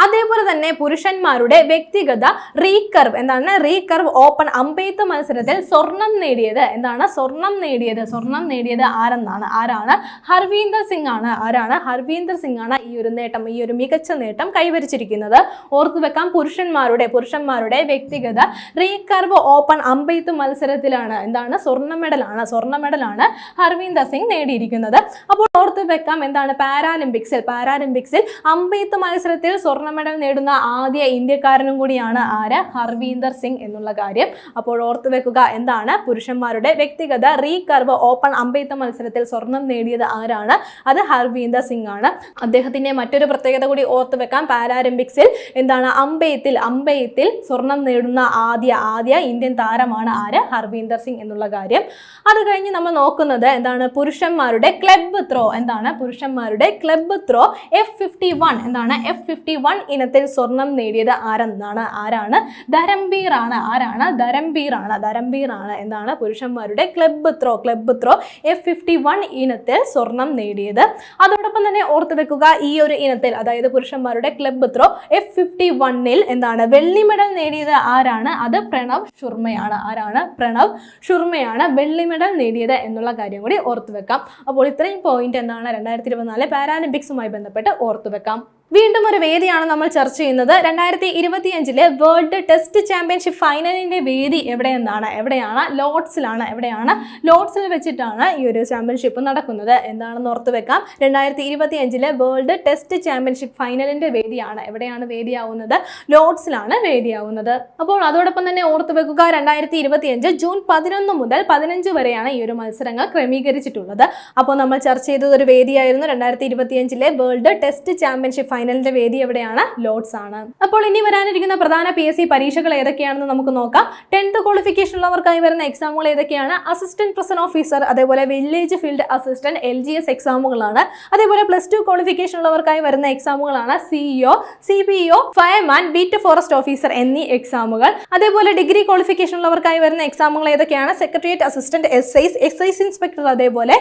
അതേപോലെ തന്നെ പുരുഷന്മാരുടെ വ്യക്തിഗത റീകർവ് എന്താണ്? റീകർവ് ഓപ്പൺ അമ്പെയ്ത്ത് മത്സരത്തിൽ സ്വർണം നേടിയത്. എന്താണ്? സ്വർണം നേടിയത്. സ്വർണം നേടിയത് ആരെന്നാണ്? ആരാണ്? ഹർവീന്ദർ സിംഗ് ആണ്. ആരാണ്? ഹർവീന്ദർ സിംഗ് ആണ് ഈ ഒരു നേട്ടം ഈ ഒരു മികച്ച നേട്ടം കൈവരിച്ചിരിക്കുന്നത്. ഓർത്തു വെക്കാം പുരുഷന്മാരുടെ പുരുഷന്മാരുടെ വ്യക്തിഗത റീകർവ് ഓപ്പൺ അമ്പെയ്ത്ത് മത്സരത്തിലാണ്. എന്താണ്? സ്വർണ മെഡലാണ് സ്വർണ മെഡലാണ് ഹർവീന്ദർ സിംഗ് നേടിയിരിക്കുന്നത്. അപ്പോൾ ഓർത്ത് വെക്കാം എന്താണ്? പാരാലിമ്പിക്സിൽ പാരാലിമ്പിക്സിൽ അമ്പെയ്ത്ത് മത്സരത്തിൽ സ്വർണ മെഡൽ നേടുന്ന ആദ്യ ഇന്ത്യക്കാരനും കൂടിയാണ് ആര്? ഹർവീന്ദർ സിംഗ് എന്നുള്ള കാര്യം. അപ്പോൾ ഓർത്തു വെക്കുക എന്താണ്? പുരുഷന്മാരുടെ വ്യക്തിഗത റീകർവ് ഓപ്പൺ അമ്പെയ്ത്ത് മത്സരത്തിൽ സ്വർണം നേടിയത് ആരാണ്? അത് ഹർവീന്ദർ സിംഗ് ആണ്. അദ്ദേഹത്തിന്റെ മറ്റൊരു പ്രത്യേകത കൂടി ഓർത്ത് വെക്കാം. പാരാലിമ്പിക്സിൽ എന്താണ്? അമ്പയത്തിൽ അമ്പയത്തിൽ സ്വർണം നേടുന്ന ആദ്യ ആദ്യ ഇന്ത്യൻ താരമാണ് ആര്? ഹർവീന്ദർ സിംഗ് എന്നുള്ള കാര്യം. അത് കഴിഞ്ഞ് നമ്മൾ നോക്കുന്നത് എന്താണ്? പുരുഷന്മാരുടെ ക്ലബ് ത്രോ എന്താണ്? പുരുഷന്മാരുടെ club throw F fifty one എന്താണ്? എഫ് ഫിഫ്റ്റി വൺ ഇനത്തിൽ സ്വർണം നേടിയത് ആരെന്നാണ്? ആരാണ്? ധരംബീർ ആണ് ആരാണ്? ധരംബീർ ആണ് എന്താണ്? പുരുഷന്മാരുടെ club throw club throw F fifty one ഇനത്തിൽ സ്വർണം നേടിയത്. അതോടൊപ്പം തന്നെ ഓർത്ത് വെക്കുക ഈ ഒരു ഇനത്തിൽ അതായത് പുരുഷന്മാരുടെ ക്ലബ് ത്രോ എഫ് ഫിഫ്റ്റി വണ്ണിൽ എന്താണ്? വെള്ളി മെഡൽ നേടിയത് ആരാണ്? അത് പ്രണവ് ഷുർമയാണ് ആരാണ്? പ്രണവ് ഷുർമയാണ് വെള്ളി മെഡൽ നേടിയത് എന്നുള്ള കാര്യം കൂടി ഓർത്തു വെക്കാം അപ്പോൾ ഇത്രയും പോയിന്റ് എന്താണ്? രണ്ടായിരത്തി ഇരുപത്തിനാല് പാരാലിമ്പിക്സുമായി ബന്ധപ്പെട്ട് ഓർത്തു വെക്കാം വീണ്ടും ഒരു വേദിയാണ് നമ്മൾ ചർച്ച ചെയ്യുന്നത്. രണ്ടായിരത്തി ഇരുപത്തിയഞ്ചിലെ വേൾഡ് ടെസ്റ്റ് ചാമ്പ്യൻഷിപ്പ് ഫൈനലിന്റെ വേദി എവിടെയെന്നാണ്? എവിടെയാണ്? ലോഡ്സിലാണ് എവിടെയാണ്? ലോഡ്സിൽ വെച്ചിട്ടാണ് ഈ ഒരു ചാമ്പ്യൻഷിപ്പ് നടക്കുന്നത്. എന്താണെന്ന് ഓർത്ത് വെക്കാം. രണ്ടായിരത്തി ഇരുപത്തിയഞ്ചിലെ വേൾഡ് ടെസ്റ്റ് ചാമ്പ്യൻഷിപ്പ് ഫൈനലിന്റെ വേദിയാണ്. എവിടെയാണ് വേദിയാവുന്നത്? ലോഡ്സിലാണ് വേദിയാവുന്നത്. അപ്പോൾ അതോടൊപ്പം തന്നെ ഓർത്ത് വെക്കുക രണ്ടായിരത്തി ഇരുപത്തിയഞ്ച് ജൂൺ പതിനൊന്ന് മുതൽ പതിനഞ്ച് വരെയാണ് ഈ ഒരു മത്സരങ്ങൾ ക്രമീകരിച്ചിട്ടുള്ളത്. അപ്പോൾ നമ്മൾ ചർച്ച ചെയ്തത് ഒരു വേദിയായിരുന്നു. രണ്ടായിരത്തി ഇരുപത്തിയഞ്ചിലെ വേൾഡ് ടെസ്റ്റ് ചാമ്പ്യൻഷിപ്പ് ഫൈനലിന്റെ വേദി എവിടെയാണ്? ലോഡ്സ് ആണ്. അപ്പോൾ ഇനി വരാനിരിക്കുന്ന പ്രധാന പി എസ് സി പരീക്ഷകൾ ഏതൊക്കെയാണെന്ന് നമുക്ക് നോക്കാം. ടെൻത്ത് ക്വാളിഫിക്കേഷൻ ഉള്ളവർക്കായി വരുന്ന എക്സാമുകൾ ഏതൊക്കെയാണ്? അസിസ്റ്റന്റ് പ്രസന്റ് ഓഫീസർ അതേപോലെ village field assistant L G S എക്സാമുകളാണ് അതേപോലെ പ്ലസ് ടു ക്വാളിഫിക്കേഷൻ ഉള്ളവർക്കായി വരുന്ന എക്സാമുകളാണ് CEO C P O fireman beat forest officer എന്നീ എക്സാമുകൾ അതേപോലെ ഡിഗ്രി ക്വാളിഫിക്കേഷൻ ഉള്ളവർക്കായി വരുന്ന എക്സാമുകൾ ഏതൊക്കെയാണ്? Secretariat assistant S I's excise inspector അതേപോലെ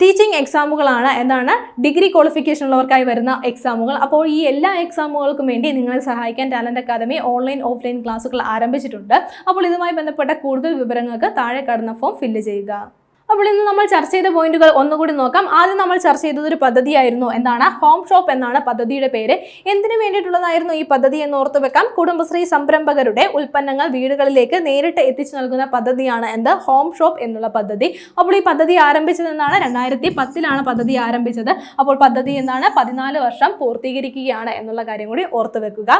ടീച്ചിങ് എക്സാമുകളാണ് എന്താണ് ഡിഗ്രി ക്വാളിഫിക്കേഷൻ ഉള്ളവർക്കായി വരുന്ന എക്സാമുകൾ അപ്പോൾ ഈ എല്ലാ എക്സാമുകൾക്കും വേണ്ടി നിങ്ങളെ സഹായിക്കാൻ ടാലന്റ് അക്കാദമി ഓൺലൈൻ ഓഫ്ലൈൻ ക്ലാസ്സുകൾ ആരംഭിച്ചിട്ടുണ്ട്. അപ്പോൾ ഇതുമായി ബന്ധപ്പെട്ട കൂടുതൽ വിവരങ്ങൾക്ക് താഴെ കടന്ന ഫോം ഫില്ല് ചെയ്യുക. അപ്പോൾ ഇന്ന് നമ്മൾ ചർച്ച ചെയ്ത പോയിന്റുകൾ ഒന്നുകൂടി നോക്കാം. ആദ്യം നമ്മൾ ചർച്ച ചെയ്തത് ഒരു പദ്ധതിയായിരുന്നു. എന്താണ്? ഹോം ഷോപ്പ് എന്നാണ് പദ്ധതിയുടെ പേര്. എന്തിനു വേണ്ടിയിട്ടുള്ളതായിരുന്നു ഈ പദ്ധതി എന്ന് ഓർത്തു വെക്കാം. കുടുംബശ്രീ സംരംഭകരുടെ ഉൽപ്പന്നങ്ങൾ വീടുകളിലേക്ക് നേരിട്ട് എത്തിച്ചു നൽകുന്ന പദ്ധതിയാണ് എന്ത്? ഹോം ഷോപ്പ് എന്നുള്ള പദ്ധതി. അപ്പോൾ ഈ പദ്ധതി ആരംഭിച്ചത് എന്നാണ്? രണ്ടായിരത്തി പത്തിലാണ് പദ്ധതി ആരംഭിച്ചത്. അപ്പോൾ പദ്ധതി എന്നാണ് പതിനാല് വർഷം പൂർത്തീകരിക്കുകയാണ് എന്നുള്ള കാര്യം കൂടി ഓർത്തു വെക്കുക.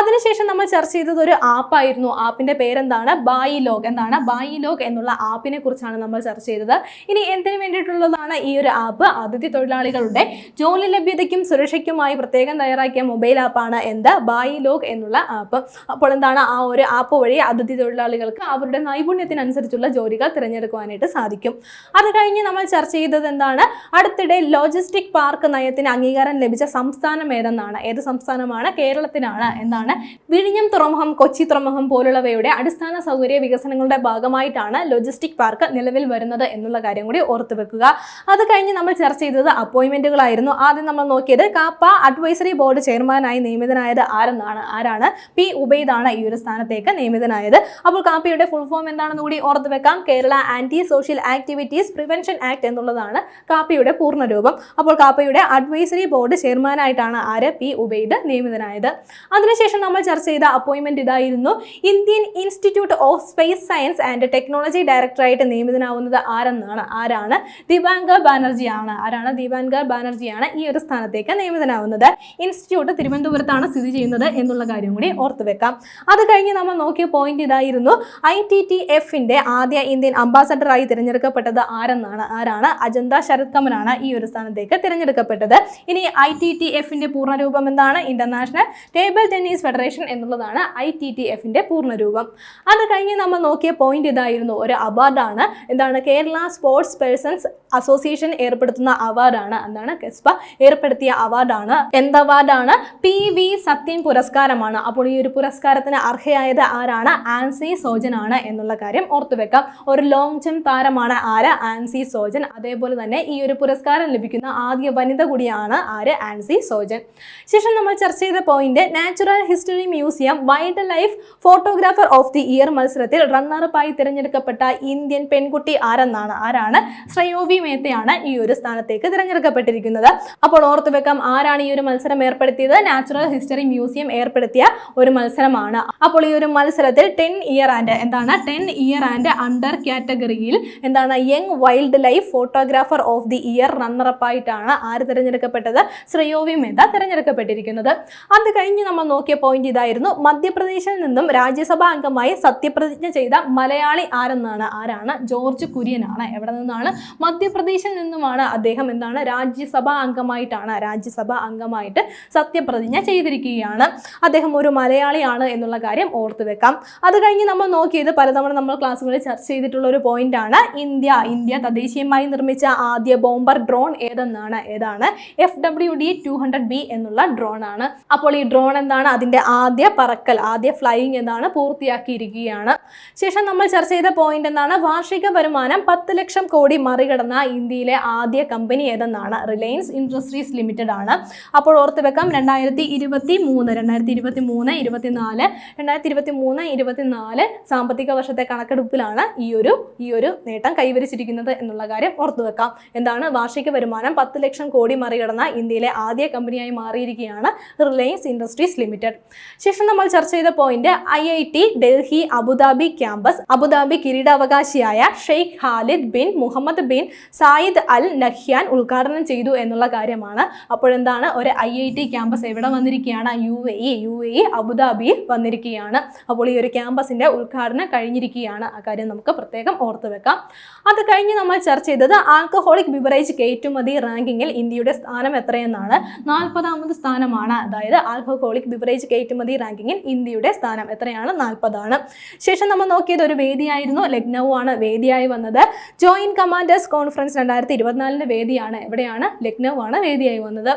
അതിനുശേഷം നമ്മൾ ചർച്ച ചെയ്തത് ഒരു ആപ്പായിരുന്നു. ആപ്പിന്റെ പേരെന്താണ്? ബായി ലോഗ് എന്താണ്? ബായി ലോഗ് എന്നുള്ള ആപ്പിനെ കുറിച്ചാണ് നമ്മൾ ചർച്ച ചെയ്തത്. ഇനി എന്തിനു വേണ്ടിയിട്ടുള്ളതാണ് ഈ ഒരു ആപ്പ് അതിഥി തൊഴിലാളികളുടെ ജോലി ലഭ്യതയ്ക്കും സുരക്ഷയ്ക്കുമായി പ്രത്യേകം തയ്യാറാക്കിയ മൊബൈൽ ആപ്പാണ് എന്ത്? ബായി ലോഗ് എന്നുള്ള ആപ്പ് അപ്പോൾ എന്താണ് ആ ഒരു ആപ്പ് വഴി അതിഥി തൊഴിലാളികൾക്ക് അവരുടെ നൈപുണ്യത്തിനനുസരിച്ചുള്ള ജോലികൾ തിരഞ്ഞെടുക്കുവാനായിട്ട് സാധിക്കും. അത് കഴിഞ്ഞ് നമ്മൾ ചർച്ച ചെയ്തത് എന്താണ്? അടുത്തിടെ ലോജിസ്റ്റിക് പാർക്ക് നയത്തിന് അംഗീകാരം ലഭിച്ച സംസ്ഥാനം ഏതെന്നാണ്? ഏത് സംസ്ഥാനമാണ്? കേരളത്തിനാണ്. എന്താണ്? വിഴിഞ്ഞം തുറമുഖം കൊച്ചി തുറമുഖം പോലുള്ളവയുടെ അടിസ്ഥാന സൗകര്യ വികസനങ്ങളുടെ ഭാഗമായിട്ടാണ് ലോജിസ്റ്റിക് പാർക്ക് നിലവിൽ വരുന്നത് എന്നുള്ള കാര്യം കൂടി ഓർത്ത് വെക്കുക. അത് കഴിഞ്ഞ് നമ്മൾ ചർച്ച ചെയ്തത് അപ്പോയിന്റ്മെന്റുകളായിരുന്നു. ആദ്യം നമ്മൾ നോക്കിയത് കാപ്പ അഡ്വൈസറി ബോർഡ് ചെയർമാനായി നിയമിതനായത് ആരെന്നാണ്? ആരാണ്? പി ഉബൈദാണ് ഈ ഒരു സ്ഥാനത്തേക്ക് നിയമിതനായത്. അപ്പോൾ കാപ്പയുടെ ഫുൾ ഫോം എന്താണെന്ന് കൂടി ഓർത്ത് വെക്കാം. Kerala anti social activities prevention act എന്നുള്ളതാണ് കാപ്പയുടെ പൂർണരൂപം. അപ്പോൾ കാപ്പയുടെ അഡ്വൈസറി ബോർഡ് ചെയർമാനായിട്ടാണ് ആര്? പി ഉബൈദ് നിയമിതനായത്. അതിനുശേഷം നമ്മൾ ചർച്ച ചെയ്ത അപ്പോയിന്റ്മെന്റ് ഇതായിരുന്നു. Indian institute of space science and technology ഡയറക്ടറായിട്ട് നിയമിതനാവുന്നത് ആരെന്നാണ് ആരാണ്? ദീപാങ്കർ ബാനർജിയാണ്. ആരാണ് ദീപാങ്കർ ബാനർജിയാണ് ഈ ഒരു സ്ഥാനത്തേക്ക് നിയമിതനാവുന്നത്? ഇൻസ്റ്റിറ്റ്യൂട്ട് തിരുവനന്തപുരത്താണ് സ്ഥിതി ചെയ്യുന്നത് എന്നുള്ള കാര്യം കൂടി ഓർത്തു വെക്കാം. അത് കഴിഞ്ഞ് നമ്മൾ നോക്കിയ പോയിന്റ് ഇതായിരുന്നു. ഐ ടി ടി എഫിന്റെ ആദ്യ ഇന്ത്യൻ അംബാസഡറായി തിരഞ്ഞെടുക്കപ്പെട്ടത് ആരെന്നാണ്? ആരാണ്? അജന്ത ശരത് കമലാണ് ഈ ഒരു സ്ഥാനത്തേക്ക് തിരഞ്ഞെടുക്കപ്പെട്ടത്. ഇനി ഐ ടി ടി എഫിന്റെ പൂർണരൂപം എന്താണ്? ഇന്റർനാഷണൽ ടേബിൾ ടെന്നീസ് ഫെഡറേഷൻ എന്നുള്ളതാണ് ഐ ടി ടി എഫിന്റെ പൂർണരൂപം. അത് കഴിഞ്ഞ് നമ്മൾ നോക്കിയ പോയിന്റ് ഇതായിരുന്നു. ഒരു അവാർഡാണ് എന്താണ്? കേരള സ്പോർട്സ് പേഴ്സൺസ് അസോസിയേഷൻ ഏർപ്പെടുത്തുന്ന അവാർഡാണ് എന്താണ്? കെസ്പ ഏർപ്പെടുത്തിയ അവാർഡാണ് എന്ത് അവാർഡാണ് പി വി സത്യൻ പുരസ്കാരമാണ്. അപ്പോൾ ഈ ഒരു പുരസ്കാരത്തിന് അർഹയായത് ആരാണ്? ആൻസി സോജൻ ആണ് എന്നുള്ള കാര്യം ഓർത്തുവെക്കാം ഒരു ലോങ് ജംപ് താരമാണ് ആര്? ആൻസി സോജൻ. അതേപോലെ തന്നെ ഈ ഒരു പുരസ്കാരം ലഭിക്കുന്ന ആദ്യ വനിത കൂടിയാണ് ആര്? ആൻസി സോജൻ. ശേഷം നമ്മൾ ചർച്ച ചെയ്ത point natural history museum wildlife photographer of the year മത്സരത്തിൽ റണ്ണറപ്പായി തിരഞ്ഞെടുക്കപ്പെട്ട ഇന്ത്യൻ പെൺകുട്ടി ആരെന്നാണ്? ആരാണ്? ശ്രയോവി മേത്തയാണ് ഈ ഒരു സ്ഥാനത്തേക്ക് തിരഞ്ഞെടുക്കപ്പെട്ടിരിക്കുന്നത്. അപ്പോൾ ഓർത്തു വെക്കാം ആരാണ് ഈ ഒരു മത്സരം ഏർപ്പെടുത്തിയത്? നാച്ചുറൽ ഹിസ്റ്ററി മ്യൂസിയം ഏർപ്പെടുത്തിയ ഒരു മത്സരമാണ്. അപ്പോൾ ഈ ഒരു മത്സരത്തിൽ ടെൻ ഇയർ ആൻഡ് എന്താണ്? ടെൻ ഇയർ ആൻഡ് അണ്ടർ കാറ്റഗറിയിൽ എന്താണ്? Young wildlife photographer of the year റണ്ണറപ്പായിട്ടാണ് ആര് തിരഞ്ഞെടുക്കപ്പെട്ടത്? ശ്രേയോവി മേത്ത തിരഞ്ഞെടുക്കപ്പെട്ടിരിക്കുന്നത്. അത് കഴിഞ്ഞ് നമ്മൾ നോക്കിയ പോയിന്റ് ഇതായിരുന്നു. മധ്യപ്രദേശിൽ നിന്നും രാജ്യസഭാ അംഗമായി സത്യപ്രതിജ്ഞ ചെയ്ത മലയാളി ആരെന്നാണ്? ആരാണ്? ജോർജ് കുര്യനാണ്. എവിടെ നിന്നാണ്? മധ്യപ്രദേശിൽ നിന്നുമാണ് അദ്ദേഹം എന്താണ്? രാജ്യസഭാ അംഗമായിട്ടാണ് രാജ്യസഭാ അംഗമായിട്ട് സത്യപ്രതിജ്ഞ ചെയ്തിരിക്കുകയാണ്. അദ്ദേഹം ഒരു മലയാളിയാണ് എന്നുള്ള കാര്യം ഓർത്തു വെക്കാം. അത് കഴിഞ്ഞ് നമ്മൾ നോക്കിയത് പലതവണ നമ്മൾ ക്ലാസ്സുകളിൽ ചർച്ച ചെയ്തിട്ടുള്ള ഒരു പോയിന്റ് ആണ് ഇന്ത്യ. ഇന്ത്യ തദ്ദേശീയമായി നിർമ്മിച്ച ആദ്യ ബോംബർ ഡ്രോൺ ഏതെന്നാണ്? ഏതാണ്? F W D two hundred B എന്നുള്ള ഡ്രോൺ ആണ്. അപ്പോൾ ഈ ഡ്രോൺ എന്താണ്? അതിന്റെ ആദ്യ പറക്കൽ ആദ്യ ഫ്ലൈയിങ് എന്താണ് പൂർത്തിയാക്കിയിരിക്കുകയാണ്. ശേഷം നമ്മൾ ചർച്ച ചെയ്ത പോയിന്റ് എന്താണ്? വാർഷിക വരുമാനം പത്ത് ലക്ഷം കോടി മറികടന്ന ഇന്ത്യയിലെ ആദ്യ കമ്പനി ഏതെന്നാണ് റിലയൻസ് ഇൻഡസ്ട്രീസ് ലിമിറ്റഡ് ആണ്. അപ്പോൾ ഓർത്ത് വെക്കാം രണ്ടായിരത്തി ഇരുപത്തി മൂന്ന് രണ്ടായിരത്തി ഇരുപത്തി മൂന്ന് ഇരുപത്തിനാല് രണ്ടായിരത്തി ഇരുപത്തി മൂന്ന് ഇരുപത്തിനാല് സാമ്പത്തിക വർഷത്തെ കണക്കെടുപ്പിലാണ് ഈ ഒരു ഈ ഒരു നേട്ടം കൈവരിച്ചിരിക്കുന്നത് എന്നുള്ള കാര്യം ഓർത്തു വെക്കാം. എന്താണ് വാർഷിക വരുമാനം? പത്ത് ലക്ഷം കോടി മറികടന്ന ഇന്ത്യയിലെ ആദ്യ കമ്പനിയായി മാറിയിരിക്കുകയാണ് റിലയൻസ് ഇൻഡസ്ട്രീസ് ലിമിറ്റഡ്. ശേഷം നമ്മൾ ചർച്ച ചെയ്ത point I I T Delhi Abu Dhabi campus. Abu Dhabi കിരീടാവകാശിയായ Sheikh Khalid bin Mohammed bin Zayed Al Nahyan ഉദ്ഘാടനം ചെയ്തു എന്നുള്ള കാര്യമാണ്. അപ്പോഴെന്താണ്? ഒരു ഐ ഐ ടി ക്യാമ്പസ് എവിടെ വന്നിരിക്കുകയാണ്? U A E U A E അബുദാബിയിൽ വന്നിരിക്കുകയാണ്. അപ്പോൾ ഈ ഒരു ക്യാമ്പസിന്റെ ഉദ്ഘാടനം കഴിഞ്ഞിരിക്കുകയാണ്. ആ കാര്യം നമുക്ക് പ്രത്യേകം ഓർത്തു വെക്കാം. അത് കഴിഞ്ഞ് നമ്മൾ ചർച്ച ചെയ്തത് ആൽക്കഹോളിക് ബിവറേജ് കയറ്റുമതി റാങ്കിങ്ങിൽ ഇന്ത്യയുടെ സ്ഥാനം എത്രയെന്നാണ്. നാൽപ്പതാമത് സ്ഥാനമാണ്. അതായത് ആൽക്കഹോളിക് ബിവറേജ് കയറ്റുമതി റാങ്കിങ്ങിൽ ഇന്ത്യയുടെ സ്ഥാനം എത്രയാണ്? നാൽപ്പതാണ്. ശേഷം നമ്മൾ നോക്കിയത് ഒരു വേദിയായിരുന്നു. ലക്നൗ ആണ് വേദിയായി വന്നത്. ജോയിന്റ് കമാൻഡേഴ്സ് കോൺഫറൻസ് രണ്ടായിരത്തി ഇരുപത്തിനാലിന്റെ വേദിയാണ്. എവിടെയാണ്? ലക്നൗ ആണ് വേദിയായി വന്നത്.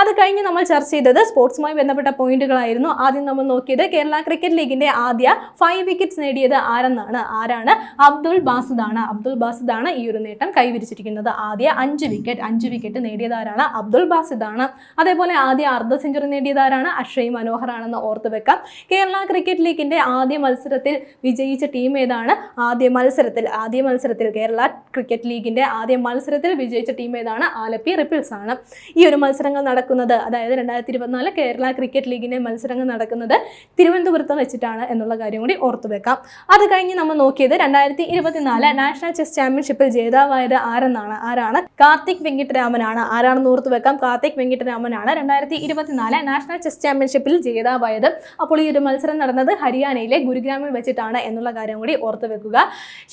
അത് കഴിഞ്ഞ് നമ്മൾ ചർച്ച ചെയ്തത് സ്പോർട്സുമായി ബന്ധപ്പെട്ട പോയിന്റുകളായിരുന്നു. ആദ്യം നമ്മൾ നോക്കിയത് കേരള ക്രിക്കറ്റ് ലീഗിന്റെ ആദ്യ ഫൈവ് വിക്കറ്റ്സ് നേടിയത് ആരെന്നാണ്? ആരാണ്? അബ്ദുൾ ബാസിദാണ്. അബ്ദുൾ ബാസിദാണ് ഈ ഒരു നേട്ടം കൈവരിച്ചിരിക്കുന്നത്. ആദ്യ അഞ്ച് വിക്കറ്റ് അഞ്ച് വിക്കറ്റ് നേടിയത് ആരാണ് അബ്ദുൾ ബാസിദാണ്. അതേപോലെ ആദ്യ അർദ്ധ സെഞ്ചുറി നേടിയത് ആരാണ് അക്ഷയ് മനോഹർ ആണെന്ന് ഓർത്ത് വെക്കാം. കേരള ക്രിക്കറ്റ് ലീഗിന്റെ ആദ്യ മത്സരത്തിൽ വിജയിച്ച ടീം ഏതാണ്? ആദ്യ മത്സരത്തിൽ ആദ്യ മത്സരത്തിൽ കേരള ക്രിക്കറ്റ് ലീഗിന്റെ ആദ്യ മത്സരത്തിൽ വിജയിച്ച ടീം ഏതാണ്? ആലപ്പി റിപ്പിൾസ് ആണ് ഈ ഒരു മത്സരങ്ങൾ നടക്കുന്ന നടക്കുന്നത് അതായത് രണ്ടായിരത്തി ഇരുപത്തിനാല് കേരള ക്രിക്കറ്റ് ലീഗിന്റെ മത്സരങ്ങൾ നടക്കുന്നത് തിരുവനന്തപുരത്ത് വെച്ചിട്ടാണ് എന്നുള്ള കാര്യം കൂടി ഓർത്തു വെക്കാം. അത് കഴിഞ്ഞ് നമ്മൾ നോക്കിയത് രണ്ടായിരത്തി ഇരുപത്തിനാല് നാഷണൽ ചെസ് ചാമ്പ്യൻഷിപ്പിൽ ജേതാവായത് ആരെന്നാണ്? ആരാണ്? കാർത്തിക് വെങ്കിട്ടരാമനാണ്. ആരാണെന്ന് ഓർത്തു വെക്കാം. കാർത്തിക് വെങ്കിട്ടരാമനാണ് രണ്ടായിരത്തി ഇരുപത്തിനാല് നാഷണൽ ചെസ് ചാമ്പ്യൻഷിപ്പിൽ ജേതാവായത്. അപ്പോൾ ഈ ഒരു മത്സരം നടന്നത് ഹരിയാനയിലെ ഗുരുഗ്രാമിൽ വെച്ചിട്ടാണ് എന്നുള്ള കാര്യം കൂടി ഓർത്തു വെക്കുക.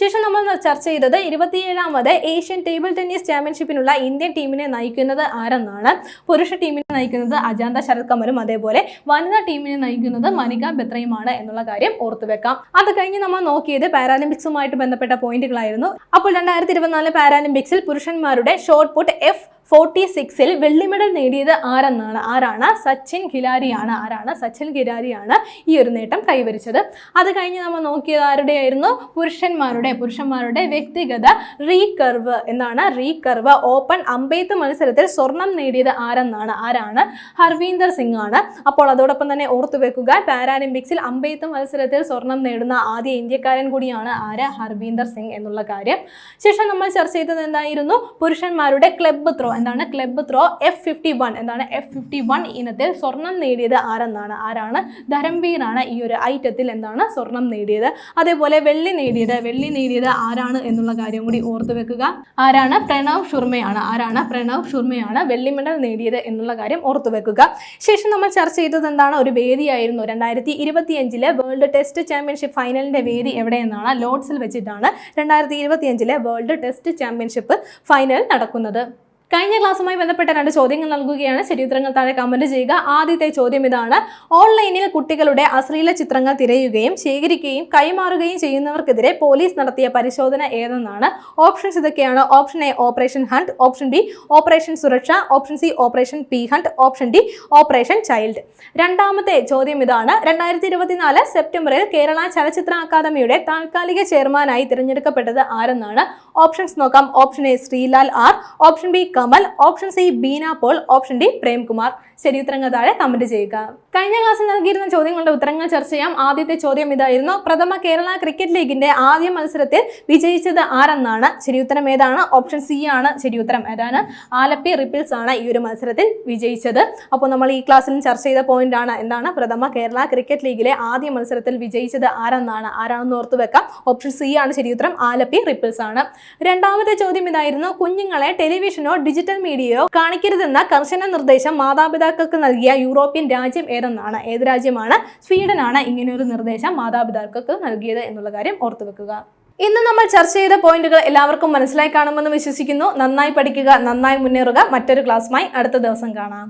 ശേഷം നമ്മൾ ചർച്ച ചെയ്തത് ഇരുപത്തിയേഴാമത് ഏഷ്യൻ ടേബിൾ ടെന്നീസ് ചാമ്പ്യൻഷിപ്പിനുള്ള ഇന്ത്യൻ ടീമിനെ നയിക്കുന്നത് ആരെന്നാണ്? പുരുഷ ടീമിനെ നയിക്കുന്നത് അജാന്ത ശരത് കമലും അതേപോലെ വനിതാ ടീമിനെ നയിക്കുന്നത് മനിക ബെത്രയുമാണ് എന്നുള്ള കാര്യം ഓർത്തു വെക്കാം. അത് കഴിഞ്ഞ് നമ്മൾ നോക്കിയത് പാരാലിമ്പിക്സുമായിട്ട് ബന്ധപ്പെട്ട പോയിന്റുകളായിരുന്നു. അപ്പോൾ രണ്ടായിരത്തി ഇരുപത്തിനാല് പാരാലിമ്പിക്സിൽ പുരുഷന്മാരുടെ ഷോർട്ട് പുട്ട് എഫ് ഫോർട്ടി സിക്സിൽ വെള്ളി മെഡൽ നേടിയത് ആരെന്നാണ്? ആരാണ്? സച്ചിൻ ഖിലാരിയാണ് ആരാണ്? സച്ചിൻ ഖിലാരിയാണ് ഈ ഒരു നേട്ടം കൈവരിച്ചത്. അത് കഴിഞ്ഞ് നമ്മൾ നോക്കിയത് ആരുടെയായിരുന്നു? പുരുഷന്മാരുടെ പുരുഷന്മാരുടെ വ്യക്തിഗത റീകർവ് എന്താണ് റീകർവ്. ഓപ്പൺ അമ്പെയ്ത്ത് മത്സരത്തിൽ സ്വർണം നേടിയത് ആരെന്നാണ്? ആരാണ്? ഹർവീന്ദർ സിംഗ് ആണ് അപ്പോൾ അതോടൊപ്പം തന്നെ ഓർത്തു വെക്കുക പാരാലിമ്പിക്സിൽ അമ്പെയ്ത്ത് മത്സരത്തിൽ സ്വർണം നേടുന്ന ആദ്യ ഇന്ത്യക്കാരൻ കൂടിയാണ് ആര്? ഹർവീന്ദർ സിംഗ് എന്നുള്ള കാര്യം. ശേഷം നമ്മൾ ചർച്ച ചെയ്തത് എന്തായിരുന്നു? പുരുഷന്മാരുടെ ക്ലബ്ബ് ത്രോ എന്താണ്? Club throw F fifty one എന്താണ്? എഫ് ഫിഫ്റ്റി വൺ ഇനത്തിൽ സ്വർണം നേടിയത് ആരെന്നാണ്? ആരാണ്? ധരംവീറാണ് ഈ ഒരു ഐറ്റത്തിൽ എന്താണ് സ്വർണം നേടിയത്. അതേപോലെ വെള്ളി നേടിയത്. വെള്ളി നേടിയത് ആരാണ് എന്നുള്ള കാര്യം കൂടി ഓർത്തു വെക്കുക. ആരാണ്? പ്രണവ് ഷുർമയാണ് ആരാണ്? പ്രണവ് ഷുർമയാണ് വെള്ളി മെഡൽ നേടിയത് എന്നുള്ള കാര്യം ഓർത്തു വെക്കുക. ശേഷം നമ്മൾ ചർച്ച ചെയ്തത് എന്താണ്? ഒരു വേദിയായിരുന്നു. രണ്ടായിരത്തി ഇരുപത്തിയഞ്ചിലെ വേൾഡ് ടെസ്റ്റ് ചാമ്പ്യൻഷിപ്പ് ഫൈനലിന്റെ വേദി എവിടെയെന്നാണ് ലോഡ്സിൽ വെച്ചിട്ടാണ് രണ്ടായിരത്തി ഇരുപത്തിയഞ്ചിലെ വേൾഡ് ടെസ്റ്റ് ചാമ്പ്യൻഷിപ്പ് ഫൈനൽ നടക്കുന്നത്. കഴിഞ്ഞ ക്ലാസ്സുമായി ബന്ധപ്പെട്ട രണ്ട് ചോദ്യങ്ങൾ നൽകുകയാണ്. ശരിയുത്തരങ്ങൾ താഴെ കമന്റ് ചെയ്യുക. ആദ്യത്തെ ചോദ്യം ഇതാണ്. ഓൺലൈനിൽ കുട്ടികളുടെ അശ്ലീല ചിത്രങ്ങൾ തിരയുകയും ശേഖരിക്കുകയും കൈമാറുകയും ചെയ്യുന്നവർക്കെതിരെ പോലീസ് നടത്തിയ പരിശോധന ഏതെന്നാണ്? ഓപ്ഷൻസ് ഇതൊക്കെയാണ്. Option A operation hunt. Option B operation Suraksha. Option C operation P hunt. Option D operation child. രണ്ടാമത്തെ ചോദ്യം ഇതാണ്. രണ്ടായിരത്തി ഇരുപത്തിനാല് സെപ്റ്റംബറിൽ കേരള ചലച്ചിത്ര അക്കാദമിയുടെ താൽക്കാലിക ചെയർമാനായി തിരഞ്ഞെടുക്കപ്പെട്ടത് ആരെന്നാണ്? ഓപ്ഷൻസ് നോക്കാം. Option A Sreelal R. Option B Kamal. Option C Beena Paul. Option D Premkumar. ശരി ഉത്തരങ്ങൾ താഴെ കമന്റ് ചെയ്യുക. കഴിഞ്ഞ ക്ലാസ്സിൽ നൽകിയിരുന്ന ചോദ്യങ്ങളുടെ ഉത്തരങ്ങൾ ചർച്ച ചെയ്യാം. ആദ്യത്തെ ചോദ്യം ഇതായിരുന്നു. പ്രഥമ കേരള ക്രിക്കറ്റ് ലീഗിന്റെ ആദ്യ മത്സരത്തിൽ വിജയിച്ചത് ആരെന്നാണ്? ശരി ഉത്തരം ഏതാണ്? ഓപ്ഷൻ സി ആണ്. ശരി ഉത്തരം ഏതാണ്? ആലപ്പി റിപ്പിൾസ് ആണ് ഈ ഒരു മത്സരത്തിൽ വിജയിച്ചത്. അപ്പോൾ നമ്മൾ ഈ ക്ലാസ്സിൽ ചർച്ച ചെയ്ത പോയിന്റ് ആണ്. എന്താണ്? പ്രഥമ കേരള ക്രിക്കറ്റ് ലീഗിലെ ആദ്യ മത്സരത്തിൽ വിജയിച്ചത് ആരെന്നാണ്? ആരാണെന്ന് ഓർത്തു വെക്കാം. ഓപ്ഷൻ സി ആണ്. ശരി ഉത്തരം ആലപ്പി റിപ്പിൾസ് ആണ്. രണ്ടാമത്തെ ചോദ്യം ഇതായിരുന്നു കുഞ്ഞുങ്ങളെ ടെലിവിഷനോ ഡിജിറ്റൽ മീഡിയയോ കാണിക്കരുതെന്ന കർശന നിർദ്ദേശം മാതാപിതാക്കൾക്ക് നൽകിയ യൂറോപ്യൻ രാജ്യം ഏതെന്നാണ്? ഏത് രാജ്യമാണ്? സ്വീഡനാണ് ഇങ്ങനെയൊരു നിർദ്ദേശം മാതാപിതാക്കൾക്ക് നൽകിയത് എന്നുള്ള കാര്യം ഓർത്തു വെക്കുക. ഇന്ന് നമ്മൾ ചർച്ച ചെയ്ത പോയിന്റുകൾ എല്ലാവർക്കും മനസ്സിലായി കാണുമെന്ന് വിശ്വസിക്കുന്നു. നന്നായി പഠിക്കുക നന്നായി മുന്നേറുക. മറ്റൊരു ക്ലാസ്സുമായി അടുത്ത ദിവസം കാണാം.